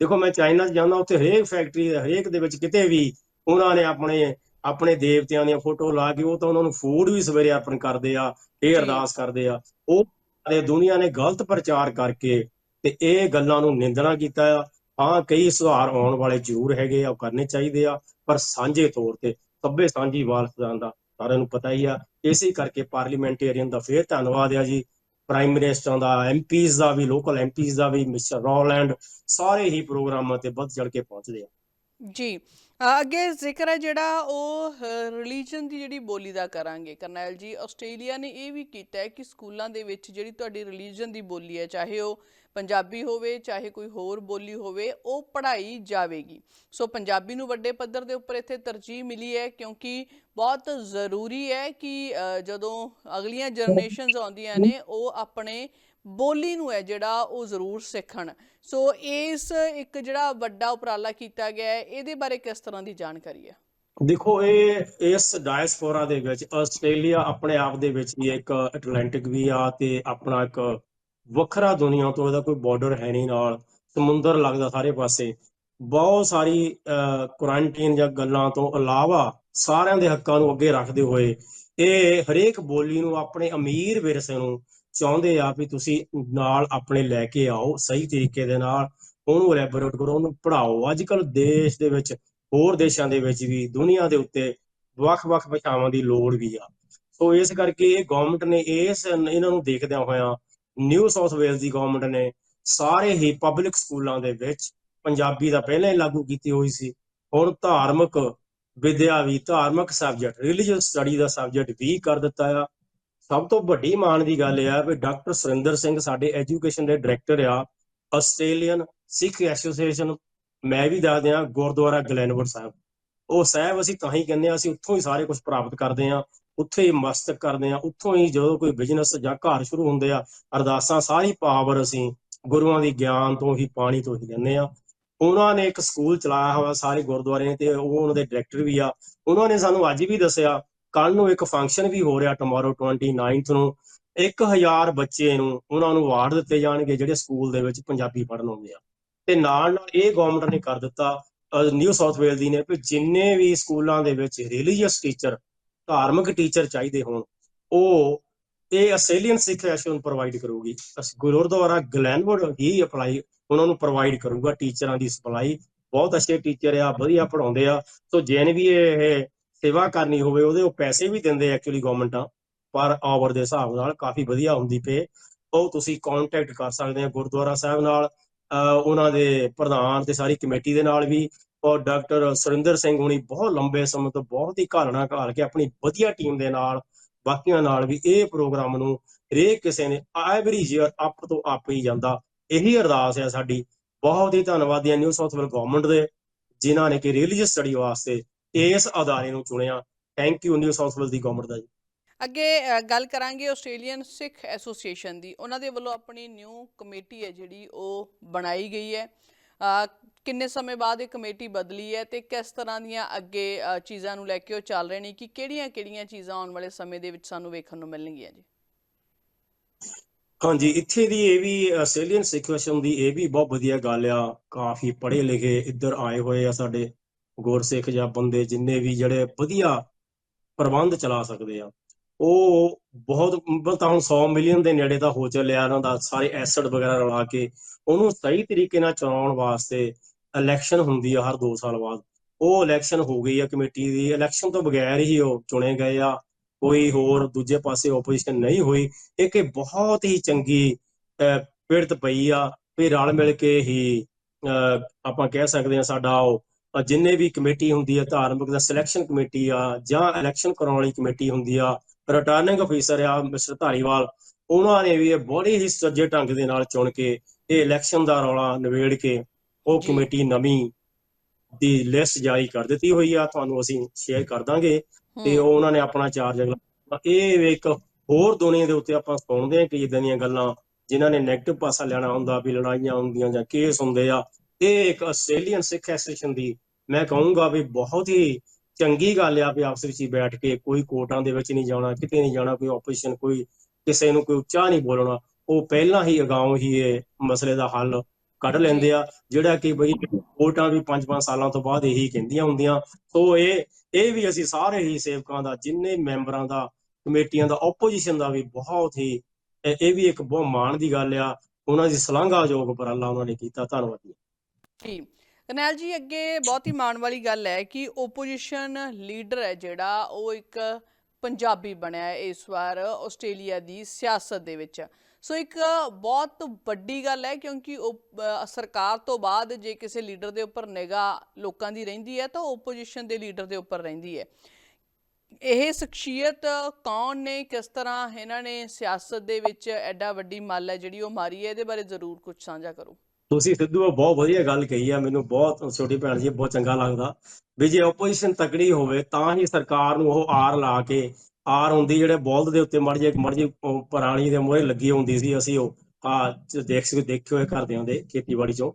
ਦੇਖੋ ਮੈਂ ਚਾਈਨਾ 'ਚ ਜਾਂਦਾ ਉੱਥੇ ਹਰੇਕ ਫੈਕਟਰੀ ਹਰੇਕ ਦੇ ਵਿੱਚ ਕਿਤੇ ਵੀ ਉਹਨਾਂ ਨੇ ਆਪਣੇ ਆਪਣੇ ਦੇਵਤਿਆਂ ਦੀਆਂ ਫੋਟੋ ਲਾ ਕੇ ਉਹ ਤਾਂ ਉਹਨਾਂ ਨੂੰ ਫੂਡ ਵੀ ਸਵੇਰੇ ਅਰਪਣ ਕਰਦੇ ਆ ਇਹ। ਅਰਦਾਸ ਕਰਦੇ ਆ। ਉਹ ਸਾਰੇ ਦੁਨੀਆ ਨੇ ਗਲਤ ਪ੍ਰਚਾਰ ਕਰਕੇ ਤੇ ਇਹ ਗੱਲਾਂ ਨੂੰ ਨਿੰਦਣਾ ਕੀਤਾ ਆ। ਹਾਂ ਕਈ ਸੁਧਾਰ ਆਉਣ ਵਾਲੇ ਜ਼ਰੂਰ ਹੈਗੇ ਆ ਉਹ ਕਰਨੇ ਚਾਹੀਦੇ ਆ ਪਰ ਸਾਂਝੇ ਤੌਰ ਤੇ ਸਭੇ ਸਾਂਝੀ ਵਾਲਸਦਾਂ ਦਾ ਸਾਰਿਆਂ ਨੂੰ ਪਤਾ ਹੀ ਆ। ਇਸੇ ਕਰਕੇ ਪਾਰਲੀਮੈਂਟੇਰੀਅਨ ਦਾ ਫੇਰ ਧੰਨਵਾਦ ਆ ਜੀ। ਪ੍ਰਾਈਮ ਮਿਨਿਸਟਰਾਂ ਦਾ ਐਮਪੀਜ਼ ਦਾ ਵੀ ਲੋਕਲ ਐਮਪੀਜ਼ ਦਾ ਵੀ ਮਿਸਟਰ ਰੋਲੈਂਡ ਸਾਰੇ ਹੀ ਪ੍ਰੋਗਰਾਮਾਂ ਤੇ ਵੱਧ ਚੜ ਕੇ ਪਹੁੰਚਦੇ ਆ। ਜੀ। ਅੱਗੇ ਜ਼ਿਕਰ ਹੈ ਜਿਹੜਾ ਉਹ ਰਿਲੀਜਨ ਦੀ ਜਿਹੜੀ ਬੋਲੀ ਦਾ ਕਰਾਂਗੇ। ਕਰਨੈਲ ਜੀ, ਆਸਟ੍ਰੇਲੀਆ ਨੇ ਇਹ ਵੀ ਕੀਤਾ ਹੈ ਕਿ ਸਕੂਲਾਂ ਦੇ ਵਿੱਚ ਜਿਹੜੀ ਤੁਹਾਡੀ ਰਿਲੀਜਨ ਦੀ ਬੋਲੀ ਹੈ, ਚਾਹੇ ਉਹ ਪੰਜਾਬੀ ਹੋਵੇ, ਚਾਹੇ ਕੋਈ ਹੋਰ ਬੋਲੀ ਹੋਵੇ, ਉਹ ਪੜ੍ਹਾਈ ਜਾਵੇਗੀ। ਸੋ ਪੰਜਾਬੀ ਨੂੰ ਵੱਡੇ ਪੱਧਰ ਦੇ ਉੱਪਰ ਇੱਥੇ ਤਰਜੀਹ ਮਿਲੀ ਹੈ ਕਿਉਂਕਿ ਬਹੁਤ ਜ਼ਰੂਰੀ ਹੈ ਕਿ ਜਦੋਂ ਅਗਲੀਆਂ ਜਨਰੇਸ਼ਨਸ ਆਉਂਦੀਆਂ ਨੇ, ਉਹ ਆਪਣੇ ਬੋਲੀ ਨੂੰ ਹੈ ਜਿਹੜਾ ਉਹ ਜ਼ਰੂਰ ਸਿੱਖਣ। ਸੋ ਇਸ ਇੱਕ ਜਿਹੜਾ ਵੱਡਾ ਉਪਰਾਲਾ ਕੀਤਾ ਗਿਆ ਹੈ, ਇਹਦੇ ਬਾਰੇ ਕਿਸ ਤਰ੍ਹਾਂ ਦੀ ਜਾਣਕਾਰੀ ਹੈ? ਦੇਖੋ, ਇਹ ਇਸ ਡਾਇਸਪੋਰਾ ਦੇ ਵਿੱਚ ਆਸਟ੍ਰੇਲੀਆ ਆਪਣੇ ਆਪ ਦੇ ਵਿੱਚ ਵੀ ਇੱਕ ਐਟਲਾਂਟਿਕ ਵੀ ਆ ਤੇ ਆਪਣਾ ਇੱਕ ਵੱਖਰਾ ਦੁਨੀਆ ਤੋਂ ਇਹਦਾ ਕੋਈ ਬਾਰਡਰ ਹੈ ਨਹੀਂ ਨਾਲ, ਸਮੁੰਦਰ ਲੱਗਦਾ ਸਾਰੇ ਪਾਸੇ। ਬਹੁਤ ਸਾਰੀ ਕੁਆਰੰਟਾਈਨ ਜਾਂ ਗੱਲਾਂ ਤੋਂ ਇਲਾਵਾ ਸਾਰਿਆਂ ਦੇ ਹੱਕਾਂ ਨੂੰ ਅੱਗੇ ਰੱਖਦੇ ਹੋਏ ਇਹ ਹਰੇਕ ਬੋਲੀ ਨੂੰ ਆਪਣੇ ਅਮੀਰ ਵਿਰਸੇ ਨੂੰ ਚਾਹੁੰਦੇ ਆ ਵੀ ਤੁਸੀਂ ਨਾਲ ਆਪਣੇ ਲੈ ਕੇ ਆਓ, ਸਹੀ ਤਰੀਕੇ ਦੇ ਨਾਲ ਉਹਨੂੰ ਐਲੈਬੋਰੇਟ ਕਰੋ, ਉਹਨੂੰ ਪੜ੍ਹਾਓ। ਅੱਜ ਕੱਲ ਦੇਸ਼ ਦੇ ਵਿੱਚ, ਹੋਰ ਦੇਸ਼ਾਂ ਦੇ ਵਿੱਚ ਵੀ, ਦੁਨੀਆ ਦੇ ਉੱਤੇ ਵੱਖ-ਵੱਖ ਭਾਸ਼ਾਵਾਂ ਦੀ ਲੋੜ ਵੀ ਆ। ਸੋ ਇਸ ਕਰਕੇ ਇਹ ਗਵਰਨਮੈਂਟ ਨੇ ਇਸ, ਇਹਨਾਂ ਨੂੰ ਦੇਖਦਿਆਂ ਹੋਇਆਂ ਨਿਊ ਸਾਊਥ ਵੇਲਜ਼ ਦੀ ਗਵਰਨਮੈਂਟ ਨੇ ਸਾਰੇ ਹੀ ਪਬਲਿਕ ਸਕੂਲਾਂ ਦੇ ਵਿੱਚ ਪੰਜਾਬੀ ਦਾ ਪਹਿਲਾਂ ਹੀ ਲਾਗੂ ਕੀਤੀ ਹੋਈ ਸੀ। ਹੁਣ ਧਾਰਮਿਕ ਵਿਦਿਆ ਵੀ, ਧਾਰਮਿਕ ਸਬਜੈਕਟ ਰਿਲੀਜੀਅਸ ਸਟੱਡੀ ਦਾ ਸਬਜੈਕਟ ਵੀ ਕਰ ਦਿੱਤਾ ਆ। ਸਭ ਤੋਂ ਵੱਡੀ ਮਾਣ ਦੀ ਗੱਲ ਇਹ ਆ ਵੀ ਡਾਕਟਰ ਸੁਰਿੰਦਰ ਸਿੰਘ ਸਾਡੇ ਐਜੂਕੇਸ਼ਨ ਦੇ ਡਾਇਰੈਕਟਰ ਆ, ਆਸਟ੍ਰੇਲੀਅਨ ਸਿੱਖ ਐਸੋਸੀਏਸ਼ਨ, ਮੈਂ ਵੀ ਦੱਸ ਦਿਆਂ, ਗੁਰਦੁਆਰਾ ਗਲੈਨਵਰ ਸਾਹਿਬ। ਉਹ ਸਾਹਿਬ ਅਸੀਂ ਤਾਂ ਹੀ ਕਹਿੰਦੇ ਆ ਅਸੀਂ ਉੱਥੋਂ ਹੀ ਸਾਰੇ ਕੁਝ ਪ੍ਰਾਪਤ ਕਰਦੇ ਆ ਉੱਥੇ ਹੀ ਮਸਤਕ ਕਰਦੇ ਆ ਉੱਥੋਂ ਹੀ ਜਦੋਂ ਕੋਈ ਬਿਜ਼ਨਸ ਜਾਂ ਘਰ ਸ਼ੁਰੂ ਹੁੰਦੇ ਆ, ਅਰਦਾਸਾਂ ਸਾਰੀ ਪਾਵਰ ਅਸੀਂ ਗੁਰੂਆਂ ਦੀ ਗਿਆਨ ਤੋਂ ਹੀ, ਪਾਣੀ ਤੋਂ ਹੀ ਲੈਂਦੇ ਆ ਉਹਨਾਂ ਨੇ ਇੱਕ ਸਕੂਲ ਚਲਾਇਆ ਹੋਇਆ ਸਾਰੇ ਗੁਰਦੁਆਰੇ ਤੇ, ਉਹ ਉਹਨਾਂ ਦੇ ਡਾਇਰੈਕਟਰ ਵੀ ਆ। ਉਹਨਾਂ ਨੇ ਸਾਨੂੰ ਅੱਜ ਵੀ ਦੱਸਿਆ ਕੱਲ ਨੂੰ ਇੱਕ ਫੰਕਸ਼ਨ ਵੀ ਹੋ ਰਿਹਾ ਟੁਮਾਰੋ 29th ਨੂੰ 1000 ਬੱਚੇ ਨੂੰ ਉਹਨਾਂ ਨੂੰ ਅਵਾਰਡ ਦਿੱਤੇ ਜਾਣਗੇ ਜਿਹੜੇ ਸਕੂਲ ਦੇ ਵਿੱਚ ਪੰਜਾਬੀ ਪੜ੍ਹਨ ਆਉਂਦੇ ਆ। ਤੇ ਨਾਲ ਨਾਲ ਇਹ ਗਵਰਨਮੈਂਟ ਨੇ ਕਰ ਦਿੱਤਾ ਨਿਊ ਸਾਊਥ ਵੇਲ ਦੀ ਨੇ ਕਿ ਜਿੰਨੇ ਵੀ ਸਕੂਲਾਂ ਦੇ ਵਿੱਚ ਰਿਲੀਜੀਅਸ ਟੀਚਰ ਧਾਰਮਿਕ ਟੀਚਰ ਚਾਹੀਦੇ ਹੋਣ, ਉਹ ਇਹ ਆਸਟ੍ਰੇਲੀਅਨ ਸਿੱਖ ਐਸੋਸੀਏਸ਼ਨ ਪ੍ਰੋਵਾਈਡ ਕਰੂਗੀ। ਗੁਰਦੁਆਰਾ ਗਲੈਨਵੁੱਡ ਹੀ ਅਪਲਾਈ ਉਹਨਾਂ ਨੂੰ ਪ੍ਰੋਵਾਈਡ ਕਰੂਗਾ ਟੀਚਰਾਂ ਦੀ ਸਪਲਾਈ ਬਹੁਤ ਅੱਛੇ ਟੀਚਰ ਆ, ਵਧੀਆ ਪੜਾਉਂਦੇ ਆ। ਸੋ ਜਿਹਨੇ ਵੀ ਇਹ ਸੇਵਾ ਕਰਨੀ ਹੋਵੇ, ਉਹਦੇ ਉਹ ਪੈਸੇ ਵੀ ਦਿੰਦੇ ਐਕਚੁਅਲੀ ਗਵਰਨਮੈਂਟਾਂ ਪਰ ਆਵਰ ਦੇ ਹਿਸਾਬ ਨਾਲ ਕਾਫੀ ਵਧੀਆ ਹੁੰਦੀ ਪਏ ਉਹ ਤੁਸੀਂ ਕੰਟੈਕਟ ਕਰ ਸਕਦੇ ਆ ਗੁਰਦੁਆਰਾ ਸਾਹਿਬ ਨਾਲ ਉਹਨਾਂ ਦੇ ਪ੍ਰਧਾਨ ਤੇ ਸਾਰੀ ਕਮੇਟੀ ਦੇ ਨਾਲ ਵੀ, ਔਰ ਡਾਕਟਰ ਸੁਰਿੰਦਰ ਸਿੰਘ ਹੁਣੀ ਬਹੁਤ ਲੰਬੇ ਸਮੇਂ ਤੋਂ ਬਹੁਤ ਹੀ ਘਾਲਣਾ ਘਾਲ ਕੇ ਆਪਣੀ ਵਧੀਆ ਟੀਮ ਦੇ ਨਾਲ, ਬਾਕੀਆਂ ਨਾਲ ਵੀ ਇਹ ਪ੍ਰੋਗਰਾਮ ਨੂੰ ਹਰੇਕ ਕਿਸੇ ਨੇ ਐਵਰੀ ਈਅਰ ਅਪ ਤੋਂ ਅਪ ਹੀ ਜਾਂਦਾ। ਇਹੀ ਅਰਦਾਸ ਹੈ ਸਾਡੀ। ਬਹੁਤ ਹੀ ਧੰਨਵਾਦੀ ਹਾਂ ਨਿਊ ਸਾਊਥ ਵੇਲ ਗਵਰਨਮੈਂਟ ਦੇ, ਜਿਨ੍ਹਾਂ ਨੇ ਕਿ ਰਿਲੀਜੀਅਸ ਸਟੱਡੀ ਵਾਸਤੇ ਇਸ ਅਦਾਰੇ ਨੂੰ ਚੁਣਿਆ। Thank you New South Wales the government ਦਾ ਜੀ। ਅੱਗੇ ਗੱਲ ਕਰਾਂਗੇ ਆਸਟ੍ਰੇਲੀਅਨ ਸਿੱਖ ਐਸੋਸੀਏਸ਼ਨ ਦੀ। ਉਹਨਾਂ ਦੇ ਵੱਲੋਂ ਆਪਣੀ ਨਿਊ ਕਮੇਟੀ ਹੈ ਜਿਹੜੀ ਉਹ ਬਣਾਈ ਗਈ ਹੈ। ਕਿੰਨੇ ਸਮੇਂ ਬਾਅਦ ਇਹ ਕਮੇਟੀ ਬਦਲੀ ਹੈ ਤੇ ਕਿਸ ਤਰ੍ਹਾਂ ਦੀਆਂ ਅੱਗੇ ਚੀਜ਼ਾਂ ਨੂੰ ਲੈ ਕੇ ਉਹ ਚੱਲ ਰਹੇ ਨੇ ਕਿ ਕਿਹੜੀਆਂ-ਕਿਹੜੀਆਂ ਚੀਜ਼ਾਂ ਆਉਣ ਵਾਲੇ ਸਮੇਂ ਦੇ ਵਿੱਚ ਸਾਨੂੰ ਵੇਖਣ ਨੂੰ ਮਿਲਣਗੀਆਂ ਜੀ? ਹਾਂਜੀ ਇੱਥੇ ਦੀ ਇਹ ਵੀ ਆਸਟ੍ਰੇਲੀਅਨ ਸਿਚੁਏਸ਼ਨ ਦੀ ਇਹ ਵੀ ਬਹੁਤ ਵਧੀਆ ਗੱਲ ਆ। ਕਾਫੀ ਪੜ੍ਹੇ ਲਿਖੇ ਇੱਧਰ ਆਏ ਹੋਏ ਆ ਸਾਡੇ। ਗੁਰਸਿੱਖ ਜਾਂ ਬੰਦੇ ਜਿੰਨੇ ਵੀ ਜਿਹੜੇ ਵਧੀਆ ਪ੍ਰਬੰਧ ਚਲਾ ਸਕਦੇ ਆ ਉਹ ਬਹੁਤ ਮਤਲਬ ਤਾਂ ਹੁਣ 100 ਮਿਲੀਅਨ ਦੇ ਨੇੜੇ ਤਾਂ ਹੋ ਚੱਲਿਆ ਉਹਨਾਂ ਦਾ ਸਾਰੇ ਐਸਡ ਵਗੈਰਾ ਰਲਾ ਕੇ ਉਹਨੂੰ ਸਹੀ ਤਰੀਕੇ ਨਾਲ ਚਲਾਉਣ ਵਾਸਤੇ ਇਲੈਕਸ਼ਨ ਹੁੰਦੀ ਆ ਹਰ 2 ਸਾਲ ਬਾਅਦ। ਉਹ ਇਲੈਕਸ਼ਨ ਹੋ ਗਈ ਆ ਕਮੇਟੀ ਦੀ ਇਲੈਕਸ਼ਨ ਤੋਂ ਬਗੈਰ ਹੀ ਉਹ ਚੁਣੇ ਗਏ ਆ ਕੋਈ ਹੋਰ ਦੂਜੇ ਪਾਸੇ ਆਪੋਜੀਸ਼ਨ ਨਹੀਂ ਹੋਈ। ਇੱਕ ਇਹ ਬਹੁਤ ਹੀ ਚੰਗੀ ਅਹ, ਪਿੜਤ ਪਈ ਆ ਵੀ ਰਲ ਮਿਲ ਕੇ ਹੀ ਅਹ, ਆਪਾਂ ਕਹਿ ਸਕਦੇ ਹਾਂ ਸਾਡਾ ਉਹ ਜਿੰਨੇ ਵੀ ਕਮੇਟੀ ਹੁੰਦੀ ਹੈ ਧਾਰਮਿਕ ਦਾ ਸਿਲੈਕਸ਼ਨ ਕਮੇਟੀ ਆ ਜਾਂ ਇਲੈਕਸ਼ਨ ਕਰਾਉਣ ਵਾਲੀ ਕਮੇਟੀ ਹੁੰਦੀ ਆ ਰਿਟਰਨਿੰਗ ਅਫੀਸਰ ਆ ਮਿਸਟਰ ਧਾਰੀਵਾਲ ਉਹਨਾਂ ਨੇ ਵੀ ਇਹ ਬੜੀ ਹੀ ਸੱਜੇ ਢੰਗ ਦੇ ਨਾਲ ਚੁਣ ਕੇ ਇਹ ਇਲੈਕਸ਼ਨ ਦਾ ਰੌਲਾ ਨਿਬੇੜ ਕੇ ਉਹ। ਕਮੇਟੀ ਨਵੀਂ ਦੀ ਲਿਸਟ ਜਾਰੀ ਕਰ ਦਿੱਤੀ ਹੋਈ ਆ ਤੁਹਾਨੂੰ ਅਸੀਂ ਸ਼ੇਅਰ ਕਰ ਦਾਂਗੇ ਤੇ ਉਹ ਉਹਨਾਂ ਨੇ ਆਪਣਾ ਚਾਰਜ ਅਗਲਾ ਇਹ ਇੱਕ ਹੋਰ ਦੁਨੀਆ ਦੇ ਉੱਤੇ ਆਪਾਂ ਸੁਣਦੇ ਹਾਂ ਕਿ ਇਦਾਂ ਦੀਆਂ ਗੱਲਾਂ ਜਿਨ੍ਹਾਂ ਨੇ ਨੈਗੇਟਿਵ ਪਾਸਾ ਲੈਣਾ ਹੁੰਦਾ ਵੀ ਲੜਾਈਆਂ ਹੁੰਦੀਆਂ ਜਾਂ ਕੇਸ ਹੁੰਦੇ ਆ ਇਹ ਇੱਕ ਆਸਟ੍ਰੇਲੀਅਨ ਸਿੱਖ ਐਸੋਸੀਏਸ਼ਨ ਦੀ ਮੈਂ ਕਹੂੰਗਾ ਵੀ ਬਹੁਤ ਹੀ ਚੰਗੀ ਗੱਲ ਆ ਵੀ ਆਪਸ ਵਿੱਚ ਹੀ ਬੈਠ ਕੇ ਕੋਈ ਕੋਰਟਾਂ ਦੇ ਵਿੱਚ ਨਹੀਂ ਜਾਣਾ ਕਿਤੇ ਨਹੀਂ ਜਾਣਾ ਕੋਈ ਆਪੋਜੀਸ਼ਨ ਕੋਈ ਕਿਸੇ ਨੂੰ ਕੋਈ ਉੱਚਾ ਨਹੀਂ ਬੋਲਣਾ। ਉਹ ਪਹਿਲਾਂ ਹੀ ਅਗਾਊਂ ਹੀ ਇਹ ਮਸਲੇ ਦਾ ਹੱਲ ਕੱਢ ਲੈਂਦੇ ਆ ਜਿਹੜਾ ਕਿ ਬਈ ਕੋਰਟਾਂ ਵੀ 5-5 ਸਾਲਾਂ ਤੋਂ ਬਾਅਦ ਇਹੀ ਕਹਿੰਦੀਆਂ ਹੁੰਦੀਆਂ। ਸੋ ਇਹ ਇਹ ਵੀ ਅਸੀਂ ਸਾਰੇ ਹੀ ਸੇਵਕਾਂ ਦਾ ਜਿੰਨੇ ਮੈਂਬਰਾਂ ਦਾ ਕਮੇਟੀਆਂ ਦਾ ਆਪੋਜੀਸ਼ਨ ਦਾ ਵੀ ਬਹੁਤ ਹੀ ਇਹ ਵੀ ਇੱਕ ਬਹੁਤ ਮਾਣ ਦੀ ਗੱਲ ਆ। ਉਹਨਾਂ ਦੀ ਸ਼ਲਾਘਾਯੋਗ ਉਪਰਾਲਾ ਉਹਨਾਂ ਨੇ ਕੀਤਾ। ਧੰਨਵਾਦ ਜੀ। ਜੀ ਜੀ ਅੱਗੇ ਬਹੁਤ ਹੀ ਮਾਣ ਵਾਲੀ ਗੱਲ ਹੈ ਕਿ ਓਪੋਜੀਸ਼ਨ ਲੀਡਰ ਹੈ ਜਿਹੜਾ ਉਹ ਇੱਕ ਪੰਜਾਬੀ ਬਣਿਆ ਹੈ ਇਸ ਵਾਰ ਆਸਟ੍ਰੇਲੀਆ ਦੀ ਸਿਆਸਤ ਦੇ ਵਿੱਚ। ਸੋ ਇੱਕ ਬਹੁਤ ਵੱਡੀ ਗੱਲ ਹੈ ਕਿਉਂਕਿ ਉਹ, ਸਰਕਾਰ ਤੋਂ ਬਾਅਦ ਜੇ ਕਿਸੇ ਲੀਡਰ ਦੇ ਉੱਪਰ ਨਿਗਾਹ ਲੋਕਾਂ ਦੀ ਰਹਿੰਦੀ ਹੈ ਤਾਂ ਓਪੋਜੀਸ਼ਨ ਦੇ ਲੀਡਰ ਦੇ ਉੱਪਰ ਰਹਿੰਦੀ ਹੈ। ਇਹ ਸ਼ਖਸੀਅਤ ਕੌਣ ਨੇ ਕਿਸ ਤਰ੍ਹਾਂ ਇਹਨਾਂ ਨੇ ਸਿਆਸਤ ਦੇ ਵਿੱਚ ਐਡਾ ਵੱਡੀ ਮੱਲ ਹੈ ਜਿਹੜੀ ਉਹ ਮਾਰੀ ਹੈ ਇਹਦੇ ਬਾਰੇ ਜ਼ਰੂਰ ਕੁਝ ਸਾਂਝਾ ਕਰੋ। ਤੁਸੀਂ ਸਿੱਧੂ ਬਹੁਤ ਵਧੀਆ ਗੱਲ ਕਹੀ ਆ, ਮੈਨੂੰ ਬਹੁਤ ਛੋਟੀ ਭੈਣ ਜੀ, ਬਹੁਤ ਚੰਗਾ ਲੱਗਦਾ। ਵੀ ਜੇ ਆਪੋਜੀਸ਼ਨ ਤਕੜੀ ਹੋਵੇ, ਤਾਂ ਹੀ ਸਰਕਾਰ ਨੂੰ ਉਹ ਆਰ ਲਾ ਕੇ, ਆਰ ਹੁੰਦੀ ਜਿਹੜੇ ਬੋਲਦ ਦੇ ਉੱਤੇ ਮੜ ਜੇ ਮੜ ਜੇ ਪੁਰਾਣੀ ਦੇ ਮੋਹਰੇ ਲੱਗੀ ਹੁੰਦੀ ਸੀ, ਅਸੀਂ ਉਹ, ਆ ਦੇਖ ਸਕਦੇ ਦੇਖੇ ਹੋਏ ਘਰਦਿਆਂ ਦੇ ਖੇਤੀਬਾੜੀ ਚੋਂ।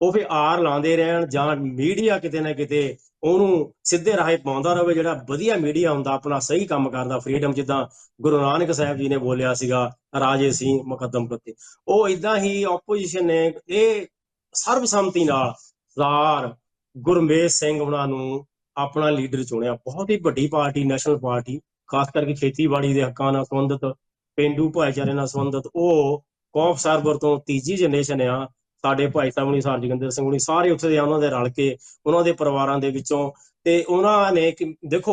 ਉਹ ਫਿਰ ਆਰ ਲਾਉਂਦੇ ਰਹਿਣ ਜਾਂ ਮੀਡੀਆ ਕਿਤੇ ਨਾ ਕਿਤੇ ਉਹਨੂੰ ਸਿੱਧੇ ਰਾਹੇ ਪਾਉਂਦਾ ਰਹੇ ਜਿਹੜਾ ਵਧੀਆ ਮੀਡੀਆ ਹੁੰਦਾ, ਆਪਣਾ ਸਹੀ ਕੰਮ ਕਰਦਾ ਫਰੀडम ਜਿੱਦਾਂ ਗੁਰੂ ਨਾਨਕ ਸਾਹਿਬ ਜੀ ਨੇ ਬੋਲਿਆ ਸੀਗਾ, ਰਾਜੇ ਸਿੰਘ ਮੁਕੱਦਮ ਪ੍ਰਤੀ। ਉਹ ਇਦਾਂ ਹੀ ਆਪੋਜੀਸ਼ਨ ਨੇ ਇਹ ਸਰਬਸੰਮਤੀ ਨਾਲ ਸਰਦਾਰ ਗੁਰਮੇਜ ਸਿੰਘ ਉਹਨਾਂ ਨੂੰ ਆਪਣਾ ਲੀਡਰ ਚੁਣਿਆ। ਬਹੁਤ ਹੀ ਵੱਡੀ ਪਾਰਟੀ ਨੈਸ਼ਨਲ ਪਾਰਟੀ, ਖਾਸ ਕਰਕੇ ਖੇਤੀਬਾੜੀ ਦੇ ਹੱਕਾਂ ਨਾਲ ਸੰਬੰਧਿਤ, ਪਿੰਡੂ ਭਾਈਚਾਰੇ ਨਾਲ ਸੰਬੰਧਿਤ। ਉਹ ਕੌਫ ਸਰਬਰ ਤੋਂ ਤੀਜੀ ਜਨਰੇਸ਼ਨ ਆ। ਸਾਡੇ ਭਾਈ ਸਾਹਿਬ ਹੁਣੀ ਸਰ ਜਗਿੰਦਰ ਸਿੰਘ ਹੁਣੀ, ਸਾਰੇ ਉੱਥੇ ਦੇ ਉਹਨਾਂ ਦੇ ਰਲ ਕੇ, ਉਹਨਾਂ ਦੇ ਪਰਿਵਾਰਾਂ ਦੇ ਵਿੱਚੋਂ ਤੇ ਉਹਨਾਂ ਨੇ ਦੇਖੋ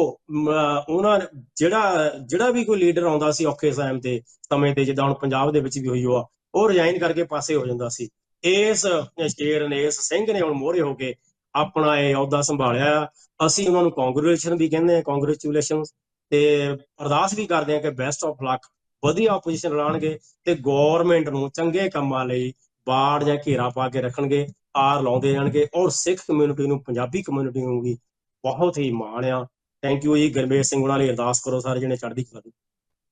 ਉਹਨਾਂ ਜਿਹੜਾ ਜਿਹੜਾ ਵੀ ਕੋਈ ਲੀਡਰ ਆਉਂਦਾ ਸੀ ਔਖੇ ਟਾਈਮ ਤੇ, ਸਮੇਂ ਤੇ, ਜਿੱਦਾਂ ਹੁਣ ਪੰਜਾਬ ਦੇ ਵਿੱਚ ਵੀ ਹੋਈ ਹੋਆ ਉਹ ਰਿਜ਼ਾਈਨ ਕਰਕੇ ਪਾਸੇ ਹੋ ਜਾਂਦਾ ਸੀ। ਇਸ ਸ਼ੇਰ ਨੇ, ਇਸ ਸਿੰਘ ਨੇ ਹੁਣ ਮੋਹਰੇ ਹੋ ਕੇ ਆਪਣਾ ਇਹ ਅਹੁਦਾ ਸੰਭਾਲਿਆ ਅਸੀਂ ਉਹਨਾਂ ਨੂੰ ਕਾਂਗਰੈਚੁਲੇਸ਼ਨ ਵੀ ਕਹਿੰਦੇ ਆ ਕਾਂਗਰੈਚੁਲੇਸ਼ਨ ਤੇ ਅਰਦਾਸ ਵੀ ਕਰਦੇ ਆ ਕਿ ਬੈਸਟ ਆਫ ਲੱਕ ਵਧੀਆ ਆਪੋਜੀਸ਼ਨ ਲਾਣਗੇ ਤੇ ਗਵਰਨਮੈਂਟ ਨੂੰ ਚੰਗੇ ਕੰਮਾਂ ਲਈ ਬਾੜ ਜਾਂ ਘੇਰਾ ਪਾ ਕੇ ਰੱਖਣਗੇ ਆਰ ਲਾਉਂਦੇ ਜਾਣਗੇ ਔਰ ਸਿੱਖ ਕਮਿਊਨਿਟੀ ਨੂੰ, ਪੰਜਾਬੀ ਕਮਿਊਨਿਟੀ ਨੂੰ ਵੀ ਬਹੁਤ ਹੀ ਮਾਣ ਆ। ਥੈਂਕ ਯੂ ਜੀ, ਗਰਮੇਸ਼ ਸਿੰਘ ਉਹਨਾਂ ਲਈ ਅਰਦਾਸ ਕਰੋ ਸਾਰੇ ਜਣੇ ਚੜ੍ਹਦੀ ਕਲਾ ਦੀ।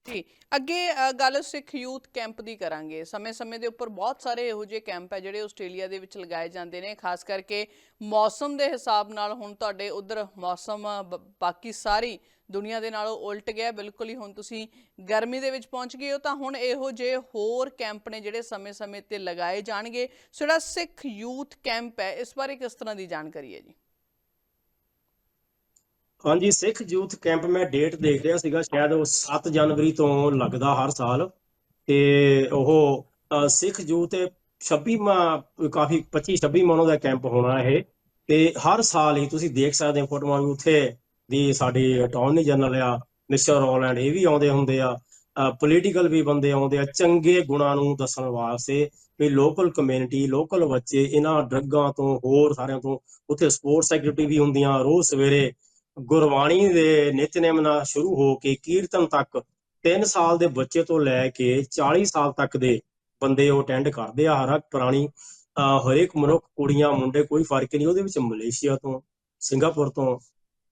ਜੀ, ਅੱਗੇ ਗੱਲ ਸਿੱਖ ਯੂਥ ਕੈਂਪ ਦੀ ਕਰਾਂਗੇ। ਸਮੇਂ-ਸਮੇਂ ਦੇ ਉੱਪਰ ਬਹੁਤ ਸਾਰੇ ਇਹੋ ਜਿਹੇ ਕੈਂਪ ਹੈ ਜਿਹੜੇ ਆਸਟ੍ਰੇਲੀਆ ਦੇ ਵਿੱਚ ਲਗਾਏ ਜਾਂਦੇ ਨੇ, ਖਾਸ ਕਰਕੇ ਮੌਸਮ ਦੇ ਹਿਸਾਬ ਨਾਲ ਹੁਣ ਤੁਹਾਡੇ ਉਧਰ ਮੌਸਮ ਬਾਕੀ ਸਾਰੀ ਦੁਨੀਆ ਦੇ ਨਾਲੋਂ ਉਲਟ ਗਿਆ, ਬਿਲਕੁਲ ਹੀ ਹੁਣ ਤੁਸੀਂ ਗਰਮੀ ਦੇ ਵਿੱਚ ਪਹੁੰਚ ਗਏ ਹੋ ਤਾਂ ਹੁਣ ਇਹੋ ਜਿਹੇ ਹੋਰ ਕੈਂਪ ਨੇ ਜਿਹੜੇ ਸਮੇਂ-ਸਮੇਂ ਤੇ ਲਗਾਏ ਜਾਣਗੇ। ਸੋ ਜਿਹੜਾ ਸਿੱਖ ਯੂਥ ਕੈਂਪ ਹੈ, ਇਸ ਬਾਰੇ ਕਿਸ ਤਰ੍ਹਾਂ ਦੀ ਜਾਣਕਾਰੀ ਹੈ ਜੀ? ਹਾਂਜੀ, ਸਿੱਖ ਯੂਥ ਕੈਂਪ ਮੈਂ ਡੇਟ ਦੇਖ ਰਿਹਾ ਸੀਗਾ, ਸ਼ਾਇਦ ਉਹ 7 ਜਨਵਰੀ ਤੋਂ ਲੱਗਦਾ ਹਰ ਸਾਲ। ਤੇ ਉਹ ਸਿੱਖ ਯੂਥ 26ਵਾਂ ਕਾਫੀ 25 26ਵਾਂ ਉਹਨਾਂ ਦਾ ਕੈਂਪ ਹੋਣਾ ਇਹ। ਤੇ ਹਰ ਸਾਲ ਹੀ ਤੁਸੀਂ ਦੇਖ ਸਕਦੇ ਹੋ ਫੋਟੋਆਂ ਵੀ ਉੱਥੇ ਦੀ ਸਾਡੀ ਅਟਾਰਨੀ ਜਨਰਲ ਆ ਮਿਸਟਰ ਰੋਲੈਂਡ ਇਹ ਵੀ ਆਉਂਦੇ ਹੁੰਦੇ ਆ। ਪੋਲੀਟੀਕਲ ਵੀ ਬੰਦੇ ਆਉਂਦੇ ਆ, ਚੰਗੇ ਗੁਣਾਂ ਨੂੰ ਦੱਸਣ ਵਾਸਤੇ ਵੀ ਲੋਕਲ ਕਮਿਊਨਿਟੀ ਲੋਕਲ ਬੱਚੇ ਇਹਨਾਂ ਡਰੱਗਾਂ ਤੋਂ, ਹੋਰ ਸਾਰਿਆਂ ਤੋਂ ਉੱਥੇ ਸਪੋਰਟਸ ਐਕਟੀਵਿਟੀ ਵੀ ਹੁੰਦੀਆਂ। ਰੋਜ਼ ਸਵੇਰੇ ਗੁਰਬਾਣੀ ਦੇ ਨਿਤਨੇਮ ਨਾਲ ਸ਼ੁਰੂ ਹੋ ਕੇ ਕੀਰਤਨ ਤੱਕ 3 ਸਾਲ ਦੇ ਬੱਚੇ ਤੋਂ ਲੈ ਕੇ 40 ਸਾਲ ਤੱਕ ਦੇ ਬੰਦੇ ਉਹ ਅਟੈਂਡ ਕਰਦੇ ਆ। ਹਰ ਇੱਕ ਪੁਰਾਣੀ ਅਹ ਹਰੇਕ ਮਨੁੱਖ, ਕੁੜੀਆਂ, ਮੁੰਡੇ ਕੋਈ ਫ਼ਰਕ ਨਹੀਂ ਉਹਦੇ ਵਿੱਚ ਮਲੇਸ਼ੀਆ ਤੋਂ, ਸਿੰਗਾਪੁਰ ਤੋਂ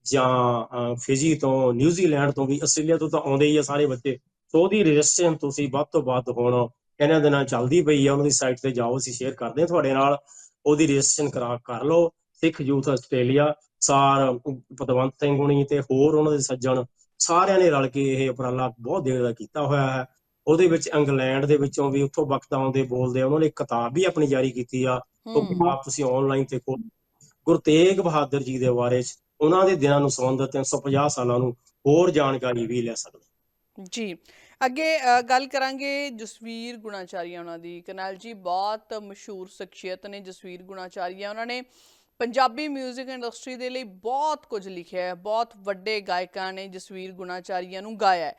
ਜਾਂ ਫਿਜੀ ਤੋਂ ਨਿਊਜ਼ੀਲੈਂਡ ਤੋਂ ਵੀ ਆਸਟ੍ਰੇਲੀਆ ਤੋਂ ਤਾਂ ਆਉਂਦੇ ਹੀ ਆ ਸਾਰੇ ਬੱਚੇ। ਸੋ ਉਹਦੀ ਰਜਿਸਟ੍ਰੇਸ਼ਨ ਤੁਸੀਂ ਵੱਧ ਤੋਂ ਵੱਧ ਹੁਣ ਇਹਨਾਂ ਦਿਨਾਂ ਚੱਲਦੀ ਪਈ ਆ ਉਹਨਾਂ ਦੀ ਸਾਈਟ ਤੇ ਜਾਓ ਅਸੀਂ ਸ਼ੇਅਰ ਕਰਦੇ ਹਾਂ ਤੁਹਾਡੇ ਨਾਲ। ਉਹਦੀ ਰਜਿਸਟ੍ਰੇਸ਼ਨ ਕਰਾ ਕਰ ਲਓ ਸਿੱਖ ਯੂਥ ਆਸਟ੍ਰੇਲੀਆ ਸਾਰ ਪਤਵੰਤ ਸਿੰਘ ਹੁਣੀ ਤੇ ਹੋਰ ਉਹਨਾਂ ਦੇ ਸੱਜਣ ਸਾਰਿਆਂ ਨੇ ਰਲ ਕੇ ਇਹ ਉਪਰਾਲਾ ਬਹੁਤ ਦੇਰ ਦਾ ਕੀਤਾ ਹੋਇਆ ਹੈ। ਉਹਦੇ ਵਿੱਚ ਇੰਗਲੈਂਡ ਦੇ ਵਿੱਚੋਂ ਵੀ ਉੱਥੋਂ ਵਕਤ ਆਉਂਦੇ ਬੋਲਦੇ ਆ ਉਹਨਾਂ ਨੇ ਕਿਤਾਬ ਵੀ ਆਪਣੀ ਜਾਰੀ ਕੀਤੀ ਆ। ਉਹ ਕਿਤਾਬ ਤੁਸੀਂ ਆਨਲਾਈਨ ਤੇ ਖੋਲ ਗੁਰੂ ਤੇਗ ਬਹਾਦਰ ਜੀ ਦੇ ਬਾਰੇ ਚ ਉਹਨਾਂ ਦੇ ਦਿਨਾਂ ਨੂੰ ਸੰਬੰਧਿਤ 350 ਸਾਲਾਂ ਨੂੰ ਹੋਰ ਜਾਣਕਾਰੀ ਵੀ ਲੈ ਸਕਦੇ ਜੀ, ਅੱਗੇ ਗੱਲ ਕਰਾਂਗੇ ਜਸਵੀਰ ਗੁਣਾਚਾਰੀਆ ਉਹਨਾਂ ਦੀ। ਕਨਾਲ ਜੀ, ਬਹੁਤ ਮਸ਼ਹੂਰ ਸ਼ਖਸੀਅਤ ਨੇ ਜਸਵੀਰ ਗੁਣਾਚਾਰੀਆ। ਉਹਨਾਂ ਨੇ ਪੰਜਾਬੀ 뮤직 ਇੰਡਸਟਰੀ ਦੇ ਲਈ ਬਹੁਤ ਕੁਝ ਲਿਖਿਆ ਹੈ। ਬਹੁਤ ਵੱਡੇ ਗਾਇਕਾਂ ਨੇ ਜਸਵੀਰ ਗੁਣਾਚਾਰੀਆ ਨੂੰ ਗਾਇਆ ਹੈ।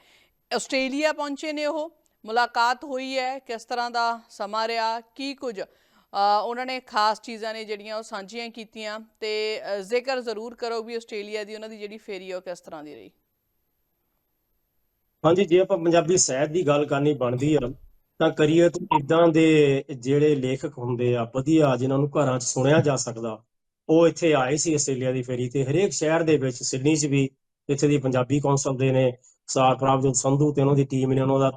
ਆਸਟ੍ਰੇਲੀਆ ਪਹੁੰਚੇ ਨੇ ਉਹ। ਮੁਲਾਕਾਤ ਹੋਈ ਹੈ। ਕਿਸ ਤਰ੍ਹਾਂ ਦਾ ਸਮਾਂ ਰਿਹਾ? ਕੀ ਕੁਝ ਉਹਨਾਂ ਨੇ ਖਾਸ ਚੀਜ਼ਾਂ ਨੇ ਜਿਹੜੀਆਂ ਉਹ ਸਾਂਝੀਆਂ ਕੀਤੀਆਂ ਤੇ ਜ਼ਿਕਰ ਜ਼ਰੂਰ ਕਰੋ ਵੀ ਆਸਟ੍ਰੇਲੀਆ ਦੀ ਉਹਨਾਂ ਦੀ ਜਿਹੜੀ ਫੇਰੀ ਉਹ ਕਿਸ ਤਰ੍ਹਾਂ ਦੀ ਰਹੀ। ਹਾਂਜੀ, ਜੇ ਆਪਾਂ ਪੰਜਾਬੀ ਸਾਹਿਤ ਦੀ ਗੱਲ ਕਰਨੀ ਬਣਦੀ ਆ, ਤਾਂ ਕਰੀਏ ਤਾਂ ਇਦਾਂ ਦੇ ਜਿਹੜੇ ਲੇਖਕ ਹੁੰਦੇ ਆ, ਵਧੀਆ ਜਿਨ੍ਹਾਂ ਨੂੰ ਘਰਾਂ 'ਚ ਸੁਣਿਆ ਜਾ ਸਕਦਾ। ਉਹ ਇੱਥੇ ਆਏ ਸੀ ਆਸਟ੍ਰੇਲੀਆ ਦੀ ਫੇਰੀ ਤੇ ਹਰੇਕ ਸ਼ਹਿਰ ਦੇ ਵਿੱਚ, ਸਿਡਨੀ 'ਚ ਵੀ ਇੱਥੇ ਦੀ ਪੰਜਾਬੀ ਕੌਂਸਲ ਦੇ ਨੇ, ਸਾਰ ਪ੍ਰਭਜੋਤ ਸੰਧੂ ਤੇ ਉਹਨਾਂ ਦੀ ਟੀਮ ਨੇ ਉਹਨਾਂ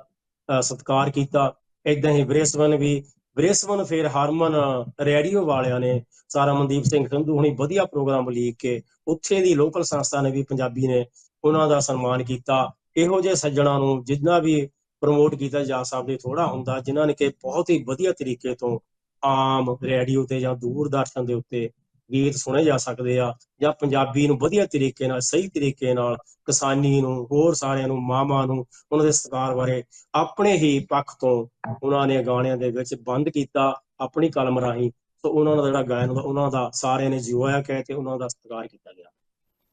ਦਾ ਸਤਿਕਾਰ ਕੀਤਾ। ਇਦਾਂ ਹੀ ਬ੍ਰਿਸਬਨ ਵੀ ਬ੍ਰਿਸਬਨ ਫਿਰ ਹਰਮਨ, ਰੇਡੀਓ ਵਾਲਿਆਂ ਨੇ ਸਾਰਾ ਮਨਦੀਪ ਸਿੰਘ ਸੰਧੂ ਹੁਣੀ ਵਧੀਆ ਪ੍ਰੋਗਰਾਮ ਲੀਕ ਕੇ ਉੱਥੇ ਦੀ ਲੋਕਲ ਸੰਸਥਾ ਨੇ ਵੀ ਪੰਜਾਬੀ ਨੇ ਉਹਨਾਂ ਦਾ ਸਨਮਾਨ ਕੀਤਾ। ਇਹੋ ਜਿਹੇ ਸੱਜਣਾ ਨੂੰ ਜਿੰਨਾ ਵੀ ਪ੍ਰਮੋਟ ਕੀਤਾ ਜਾ ਸਕਦੇ ਥੋੜਾ ਹੁੰਦਾ, ਜਿਨ੍ਹਾਂ ਨੇ ਕਿ ਬਹੁਤ ਹੀ ਵਧੀਆ ਤਰੀਕੇ ਤੋਂ ਆਮ ਰੇਡੀਓ ਤੇ ਜਾਂ ਦੂਰਦਰਸ਼ਨ ਦੇ ਉੱਤੇ ਗੀਤ ਸੁਣੇ ਜਾ ਸਕਦੇ ਆ ਜਾਂ ਪੰਜਾਬੀ ਨੂੰ ਵਧੀਆ ਤਰੀਕੇ ਨਾਲ, ਸਹੀ ਤਰੀਕੇ ਨਾਲ ਕਿਸਾਨੀ ਨੂੰ, ਹੋਰ ਸਾਰਿਆਂ ਨੂੰ, ਮਾਵਾਂ ਨੂੰ ਉਹਨਾਂ ਦੇ ਸਤਿਕਾਰ ਬਾਰੇ ਆਪਣੇ ਹੀ ਪੱਖ ਤੋਂ ਉਹਨਾਂ ਨੇ ਗਾਣਿਆਂ ਦੇ ਵਿੱਚ ਬੰਦ ਕੀਤਾ ਆਪਣੀ ਕਲਮ ਰਾਹੀਂ। ਸੋ ਉਹਨਾਂ ਦਾ ਜਿਹੜਾ ਗਾਇਨ ਉਹਨਾਂ ਦਾ ਸਾਰਿਆਂ ਨੇ ਜਿਉਇਆ ਕਹਿ ਤੇ ਉਹਨਾਂ ਦਾ ਸਤਿਕਾਰ ਕੀਤਾ ਗਿਆ।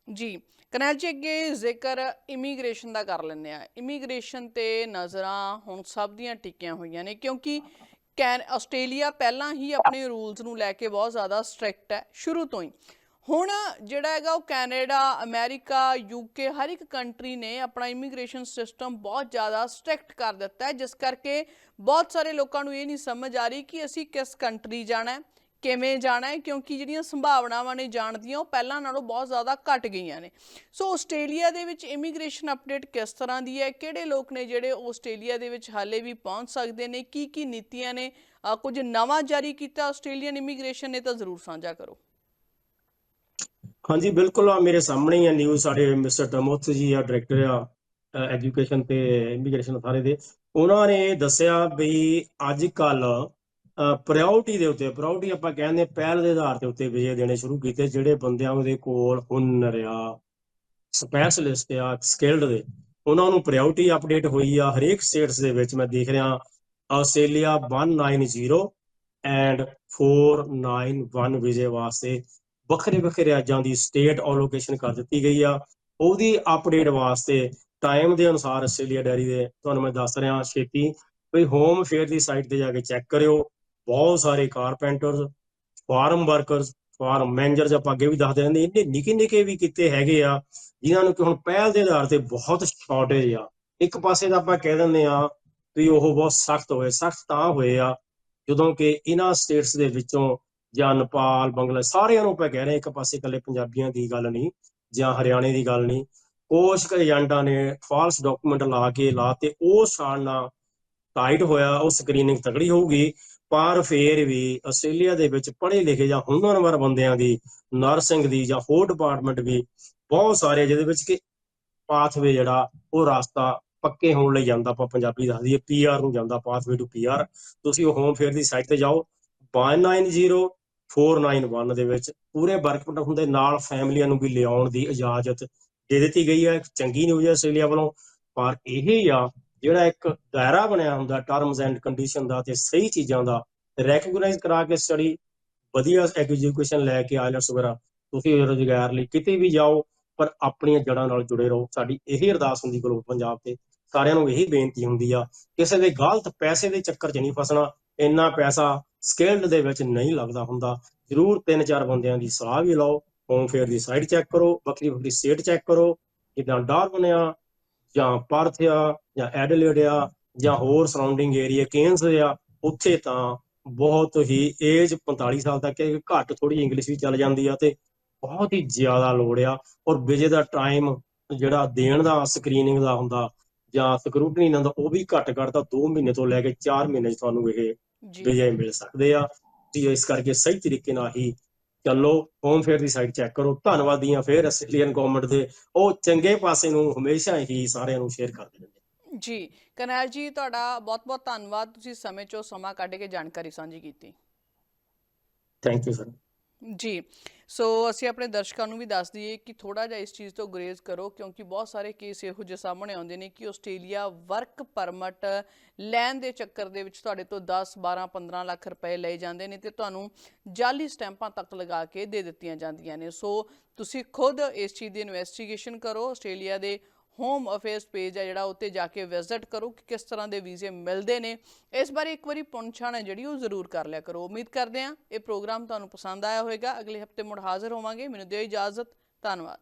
ਜੀ, ਕਰਨੈਲ ਜੀ ਅੱਗੇ ਜ਼ਿਕਰ ਇਮੀਗ੍ਰੇਸ਼ਨ ਦਾ ਕਰ ਲੈਂਦੇ ਆ ਇਮੀਗ੍ਰੇਸ਼ਨ ਤੇ ਨਜ਼ਰਾਂ ਹੁਣ ਸਭ ਦੀਆਂ ਟਿਕੀਆਂ ਹੋਈਆਂ ਨੇ ਕਿਉਂਕਿ ਕੈਨ, ਆਸਟ੍ਰੇਲੀਆ ਪਹਿਲਾਂ ਹੀ ਆਪਣੇ ਰੂਲਸ ਨੂੰ ਲੈ ਕੇ ਬਹੁਤ ਜ਼ਿਆਦਾ ਸਟ੍ਰਿਕਟ ਹੈ, ਸ਼ੁਰੂ ਤੋਂ ਹੀ। ਹੁਣ ਜਿਹੜਾ ਹੈਗਾ ਉਹ ਕੈਨੇਡਾ, ਅਮਰੀਕਾ ਯੂਕੇ ਹਰ ਇੱਕ ਕੰਟਰੀ ਨੇ ਆਪਣਾ ਇਮੀਗ੍ਰੇਸ਼ਨ ਸਿਸਟਮ ਬਹੁਤ ਜ਼ਿਆਦਾ ਸਟ੍ਰਿਕਟ ਕਰ ਦਿੱਤਾ ਹੈ, ਜਿਸ ਕਰਕੇ ਬਹੁਤ ਸਾਰੇ ਲੋਕਾਂ ਨੂੰ ਇਹ ਨਹੀਂ ਸਮਝ ਆ ਰਹੀ ਕਿ ਅਸੀਂ ਕਿਸ ਕੰਟਰੀ ਜਾਣਾ ਹੈ। ਕਿਵੇਂ ਜਾਣਾ ਹੈ, ਕਿਉਂਕਿ ਜਿਹੜੀਆਂ ਸੰਭਾਵਨਾਵਾਂ ਨੇ ਜਾਣ ਦੀਆਂ, ਉਹ ਪਹਿਲਾਂ ਨਾਲੋਂ ਬਹੁਤ ਜ਼ਿਆਦਾ ਘਟ ਗਈਆਂ ਨੇ। ਸੋ ਆਸਟ੍ਰੇਲੀਆ ਦੇ ਵਿੱਚ ਇਮੀਗ੍ਰੇਸ਼ਨ ਅਪਡੇਟ ਕਿਸ ਤਰ੍ਹਾਂ ਦੀ ਹੈ? ਕਿਹੜੇ ਲੋਕ ਨੇ ਜਿਹੜੇ ਆਸਟ੍ਰੇਲੀਆ ਦੇ ਵਿੱਚ ਹਾਲੇ ਵੀ ਪਹੁੰਚ ਸਕਦੇ ਨੇ? ਕੀ ਕੀ ਨੀਤੀਆਂ ਨੇ? ਕੁਝ ਨਵਾਂ ਜਾਰੀ ਕੀਤਾ ਆਸਟ੍ਰੇਲੀਅਨ ਇਮੀਗ੍ਰੇਸ਼ਨ ਨੇ ਤਾਂ ਜ਼ਰੂਰ ਸਾਂਝਾ ਕਰੋ। ਹਾਂਜੀ, ਬਿਲਕੁਲ ਆ, ਮੇਰੇ ਸਾਹਮਣੇ ਹੀ ਆ ਨਿਊਜ਼ ਸਾਡੇ ਮਿਸਟਰ ਟਮੋਥ ਜੀ ਆ ਡਾਇਰੈਕਟਰ ਆ ਐਜੂਕੇਸ਼ਨ ਤੇ ਇਮੀਗ੍ਰੇਸ਼ਨ ਸਾਰੇ ਦੇ। ਉਹਨਾਂ ਨੇ ਦੱਸਿਆ ਵੀ ਅੱਜ ਕੱਲ ਪ੍ਰਾਇੋਰਟੀ ਦੇ ਉੱਤੇ ਪ੍ਰਾਇੋਰਟੀ ਆਪਾਂ ਕਹਿੰਦੇ ਪਹਿਲ ਦੇ ਆਧਾਰ ਤੇ ਉੱਤੇ ਵਿਜੇ ਦੇਣੇ ਸ਼ੁਰੂ ਕੀਤੇ, ਜਿਹੜੇ ਬੰਦਿਆਂ ਦੇ ਕੋਲ ਹੁਨਰ ਆ ਸਪੈਸ਼ਲਿਸਟ ਆ ਸਕਿਲਡ ਦੇ, ਉਹਨਾਂ ਨੂੰ ਪ੍ਰਾਇੋਰਟੀ ਅਪਡੇਟ ਹੋਈ ਆ, ਹਰੇਕ ਸਟੇਟਸ ਦੇ ਵਿੱਚ ਮੈਂ ਦੇਖ ਰਿਹਾ, ਆਸਟ੍ਰੇਲੀਆ 190 ਐਂਡ 491 ਵਿਜੇ ਵਾਸਤੇ ਵੱਖਰੇ ਵੱਖਰੇ ਰਾਜਾਂ ਦੀ ਸਟੇਟ ਅਲੋਕੇਸ਼ਨ ਕਰ ਦਿੱਤੀ ਗਈ ਆ, ਉਹਦੀ ਅਪਡੇਟ ਵਾਸਤੇ ਟਾਈਮ ਦੇ ਅਨੁਸਾਰ ਆਸਟ੍ਰੇਲੀਆ ਡੈਰੀ ਦੇ, ਤੁਹਾਨੂੰ ਮੈਂ ਦੱਸ ਰਿਹਾ, ਛੇਤੀ ਵੀ ਹੋਮ ਫੇਅਰ ਦੀ ਸਾਈਟ ਤੇ ਜਾ ਕੇ ਚੈੱਕ ਕਰਿਓ ਬਹੁਤ ਸਾਰੇ carpenters farm workers farm managers ਆਪਾਂ ਅੱਗੇ ਵੀ ਦੱਸਦੇ ਰਹਿੰਦੇ ਇੰਨੇ ਨਿੱਕੇ ਨਿੱਕੇ ਵੀ ਕਿਤੇ ਹੈਗੇ ਆ ਜਿਨ੍ਹਾਂ ਨੂੰ ਕਿ ਹੁਣ ਪਹਿਲ ਦੇ ਆਧਾਰ ਤੇ ਬਹੁਤ ਸ਼ਾਰਟੇਜ ਆ। ਇੱਕ ਪਾਸੇ ਤਾਂ ਆਪਾਂ ਕਹਿ ਦਿੰਦੇ ਆ ਵੀ ਉਹ ਬਹੁਤ ਸਖਤ ਹੋਏ ਸਖਤ ਤਾਂ ਹੋਏ ਆ ਜਦੋਂ ਕਿ ਇਹਨਾਂ ਸਟੇਟਸ ਦੇ ਵਿੱਚੋਂ ਜਾਂ ਨੇਪਾਲ ਬੰਗਲਾਦੇਸ਼ ਸਾਰਿਆਂ ਨੂੰ ਆਪਾਂ ਕਹਿ ਰਹੇ ਹਾਂ, ਇੱਕ ਪਾਸੇ ਇਕੱਲੇ ਪੰਜਾਬੀਆਂ ਦੀ ਗੱਲ ਨਹੀਂ ਜਾਂ ਹਰਿਆਣੇ ਦੀ ਗੱਲ ਨਹੀਂ। ਕੁਛ ਏਜੰਟਾਂ ਨੇ ਫਾਲਸ ਡਾਕੂਮੈਂਟ ਲਾ ਕੇ ਲਾ ਤੇ ਉਹ ਸਾਲ ਨਾਲ ਟਾਈਟ ਹੋਇਆ ਉਹ ਸਕਰੀਨਿੰਗ ਤਕੜੀ ਹੋਊਗੀ। ਪਰ ਫੇਰ ਵੀ ਆਸਟ੍ਰੇਲੀਆ ਦੇ ਵਿੱਚ ਪੜ੍ਹੇ ਲਿਖੇ ਜਾਂ ਹੁਨਰਵਰ ਬੰਦਿਆਂ ਦੀ ਨਰਸਿੰਗ ਦੀ ਜਾਂ ਹੋਰ ਡਿਪਾਰਟਮੈਂਟ ਵੀ ਬਹੁਤ ਸਾਰੇ ਜਿਹਦੇ ਵਿੱਚ ਕਿ ਪਾਥਵੇ ਜਿਹੜਾ ਉਹ ਰਾਸਤਾ ਪੱਕੇ ਹੋਣ ਲਈ ਜਾਂਦਾ ਆਪਾਂ ਪੰਜਾਬੀ ਦੱਸਦੀ ਦਈਏ ਪੀਆਰ ਨੂੰ ਜਾਂਦਾ ਪਾਥਵੇ ਟੂ ਪੀਆਰ ਤੁਸੀਂ ਉਹ ਹੋਮ ਫੇਅਰ ਦੀ ਸਾਈਟ ਤੇ ਜਾਓ 190 491 ਦੇ ਵਿੱਚ ਪੂਰੇ ਵਰਕ ਪਰਮਿਟ ਹੁੰਦੇ, ਨਾਲ ਫੈਮਲੀਆਂ ਨੂੰ ਵੀ ਲਿਆਉਣ ਦੀ ਇਜਾਜ਼ਤ ਦੇ ਦਿੱਤੀ ਗਈ ਹੈ। ਚੰਗੀ ਨਿਊਜ਼ ਹੈ ਆਸਟ੍ਰੇਲੀਆ ਵੱਲੋਂ। ਪਰ ਇਹ ਆ ਜਿਹੜਾ ਇੱਕ ਦਾਇਰਾ ਬਣਿਆ ਹੁੰਦਾ ਟਰਮਸ ਐਂਡ ਕੰਡੀਸ਼ਨ ਦਾ ਤੇ ਸਹੀ ਚੀਜ਼ਾਂ ਦਾ ਰੈਕਗਨਾਈਜ਼ ਕਰਾ ਕੇ ਸਟੱਡੀ ਵਧੀਆ ਐਜੂਕੇਸ਼ਨ ਲੈ ਕੇ ਆਇਲਟਸ ਵਗੈਰਾ ਤੁਸੀਂ ਰੋਜ਼ਗਾਰ ਲਈ ਕਿਤੇ ਵੀ ਜਾਓ, ਪਰ ਆਪਣੀਆਂ ਜੜ੍ਹਾਂ ਨਾਲ ਜੁੜੇ ਰਹੋ। ਸਾਡੀ ਇਹੀ ਅਰਦਾਸ ਹੁੰਦੀ ਗਲੋਬਲ ਪੰਜਾਬ ਤੇ। ਸਾਰਿਆਂ ਨੂੰ ਇਹੀ ਬੇਨਤੀ ਹੁੰਦੀ ਆ, ਕਿਸੇ ਦੇ ਗਲਤ ਪੈਸੇ ਦੇ ਚੱਕਰ 'ਚ ਨਹੀਂ ਫਸਣਾ, ਇੰਨਾ ਪੈਸਾ ਸਕਿਲਡ ਦੇ ਵਿੱਚ ਨਹੀਂ ਲੱਗਦਾ ਹੁੰਦਾ। ਜ਼ਰੂਰ ਤਿੰਨ ਚਾਰ ਬੰਦਿਆਂ ਦੀ ਸਲਾਹ ਵੀ ਲਓ ਹੋਮ ਫੇਅਰ ਦੀ ਸਾਈਟ ਚੈੱਕ ਕਰੋ ਵੱਖਰੀ ਵੱਖਰੀ ਸਟੇਟ ਚੈੱਕ ਕਰੋ ਜਿੱਦਾਂ ਡਾਰਵਨ ਆ ਜਾਂ ਪਰਥ ਆ ਜਾਂ ਐਡਲੇਡ ਆ ਜਾਂ ਹੋਰ ਸਰਾਊਂਡਿੰਗ ਏਰੀਆ ਕੇਨਸ ਆ ਉੱਥੇ ਤਾਂ ਬਹੁਤ ਹੀ ਏਜ 45 ਸਾਲ ਤੱਕ ਹੈ ਘੱਟ ਥੋੜੀ ਇੰਗਲਿਸ਼ ਵੀ ਚੱਲ ਜਾਂਦੀ ਆ ਤੇ ਬਹੁਤ ਹੀ ਜ਼ਿਆਦਾ ਲੋੜ ਆ ਔਰ ਵਿਜੇ ਦਾ ਟਾਈਮ ਜਿਹੜਾ ਦੇਣ ਦਾ ਸਕਰੀਨਿੰਗ ਦਾ ਹੁੰਦਾ ਜਾਂ ਸਕਰੂਟਨੀ ਦਾ ਹੁੰਦਾ, ਉਹ ਵੀ ਘੱਟ ਘੱਟ ਤਾਂ 2 ਮਹੀਨੇ ਤੋਂ ਲੈ ਕੇ 4 ਮਹੀਨੇ 'ਚ ਤੁਹਾਨੂੰ ਇਹ ਵਿਜੇ ਮਿਲ ਸਕਦੇ ਆ। ਤੇ ਇਸ ਕਰਕੇ ਸਹੀ ਤਰੀਕੇ ਨਾਲ ਹੀ ਚੱਲੋ ਹੋਮ ਫੇਅਰ ਦੀ ਸਾਈਟ ਚੈੱਕ ਕਰੋ। ਧੰਨਵਾਦੀਆਂ ਫੇਰ ਆਸਟ੍ਰੇਲੀਅਨ ਗਵਰਨਮੈਂਟ ਦੇ। ਉਹ ਚੰਗੇ ਪਾਸੇ ਨੂੰ ਹਮੇਸ਼ਾ ਹੀ ਸਾਰਿਆਂ ਨੂੰ ਸ਼ੇਅਰ ਕਰਦੇ ਰਹਿੰਦੇ ਜੀ ਕਰਨੈਲ ਜੀ ਤੁਹਾਡਾ ਬਹੁਤ-ਬਹੁਤ ਧੰਨਵਾਦ। ਤੁਸੀਂ ਸਮੇਂ ਚੋਂ ਸਮਾਂ ਕੱਢ ਕੇ ਜਾਣਕਾਰੀ ਸਾਂਝੀ ਕੀਤੀ। ਥੈਂਕ ਯੂ ਸਰ ਜੀ। ਸੋ ਅਸੀਂ ਆਪਣੇ ਦਰਸ਼ਕਾਂ ਨੂੰ ਵੀ ਦੱਸ ਦਈਏ ਕਿ ਥੋੜਾ ਜਿਹਾ ਇਸ ਚੀਜ਼ ਤੋਂ ਗੁਰੇਜ਼ ਕਰੋ ਕਿਉਂਕਿ ਬਹੁਤ ਸਾਰੇ ਕੇਸ ਇਹੋ ਜਿਹੇ ਸਾਹਮਣੇ ਆਉਂਦੇ ਨੇ ਕਿ ਆਸਟ੍ਰੇਲੀਆ ਵਰਕ ਪਰਮਿਟ ਲੈਣ ਦੇ ਚੱਕਰ ਦੇ ਵਿੱਚ ਤੁਹਾਡੇ ਤੋਂ 10 12 15 ਲੱਖ ਰੁਪਏ ਲਏ ਜਾਂਦੇ ਨੇ ਤੇ ਤੁਹਾਨੂੰ ਜਾਲੀ ਸਟੈਂਪਾਂ ਤੱਕ ਲਗਾ ਕੇ ਦੇ ਦਿੱਤੀਆਂ ਜਾਂਦੀਆਂ ਨੇ। ਸੋ ਤੁਸੀਂ ਖੁਦ ਇਸ ਚੀਜ਼ ਦੀ ਇਨਵੈਸਟੀਗੇਸ਼ਨ ਕਰੋ। ਆਸਟ੍ਰੇਲੀਆ ਦੇ ਹੋਮ ਅਫੇਅਰਸ ਪੇਜ ਹੈ ਜਿਹੜਾ ਉੱਤੇ ਜਾ ਕੇ ਵਿਜ਼ਿਟ ਕਰੋ ਕਿ ਕਿਸ ਤਰ੍ਹਾਂ ਦੇ ਵੀਜ਼ੇ ਮਿਲਦੇ ਨੇ। ਇਸ ਬਾਰੇ ਇੱਕ ਵਾਰੀ ਪੁੰਛਾਣ ਹੈ ਜਿਹੜੀ ਉਹ ਜ਼ਰੂਰ ਕਰ ਲਿਆ ਕਰੋ। ਉਮੀਦ ਕਰਦੇ ਹਾਂ ਇਹ ਪ੍ਰੋਗਰਾਮ ਤੁਹਾਨੂੰ ਪਸੰਦ ਆਇਆ ਹੋਵੇਗਾ। ਅਗਲੇ ਹਫ਼ਤੇ ਮੁੜ ਹਾਜ਼ਰ ਹੋਵਾਂਗੇ। ਮੈਨੂੰ ਦਿਓ ਇਜਾਜ਼ਤ। ਧੰਨਵਾਦ।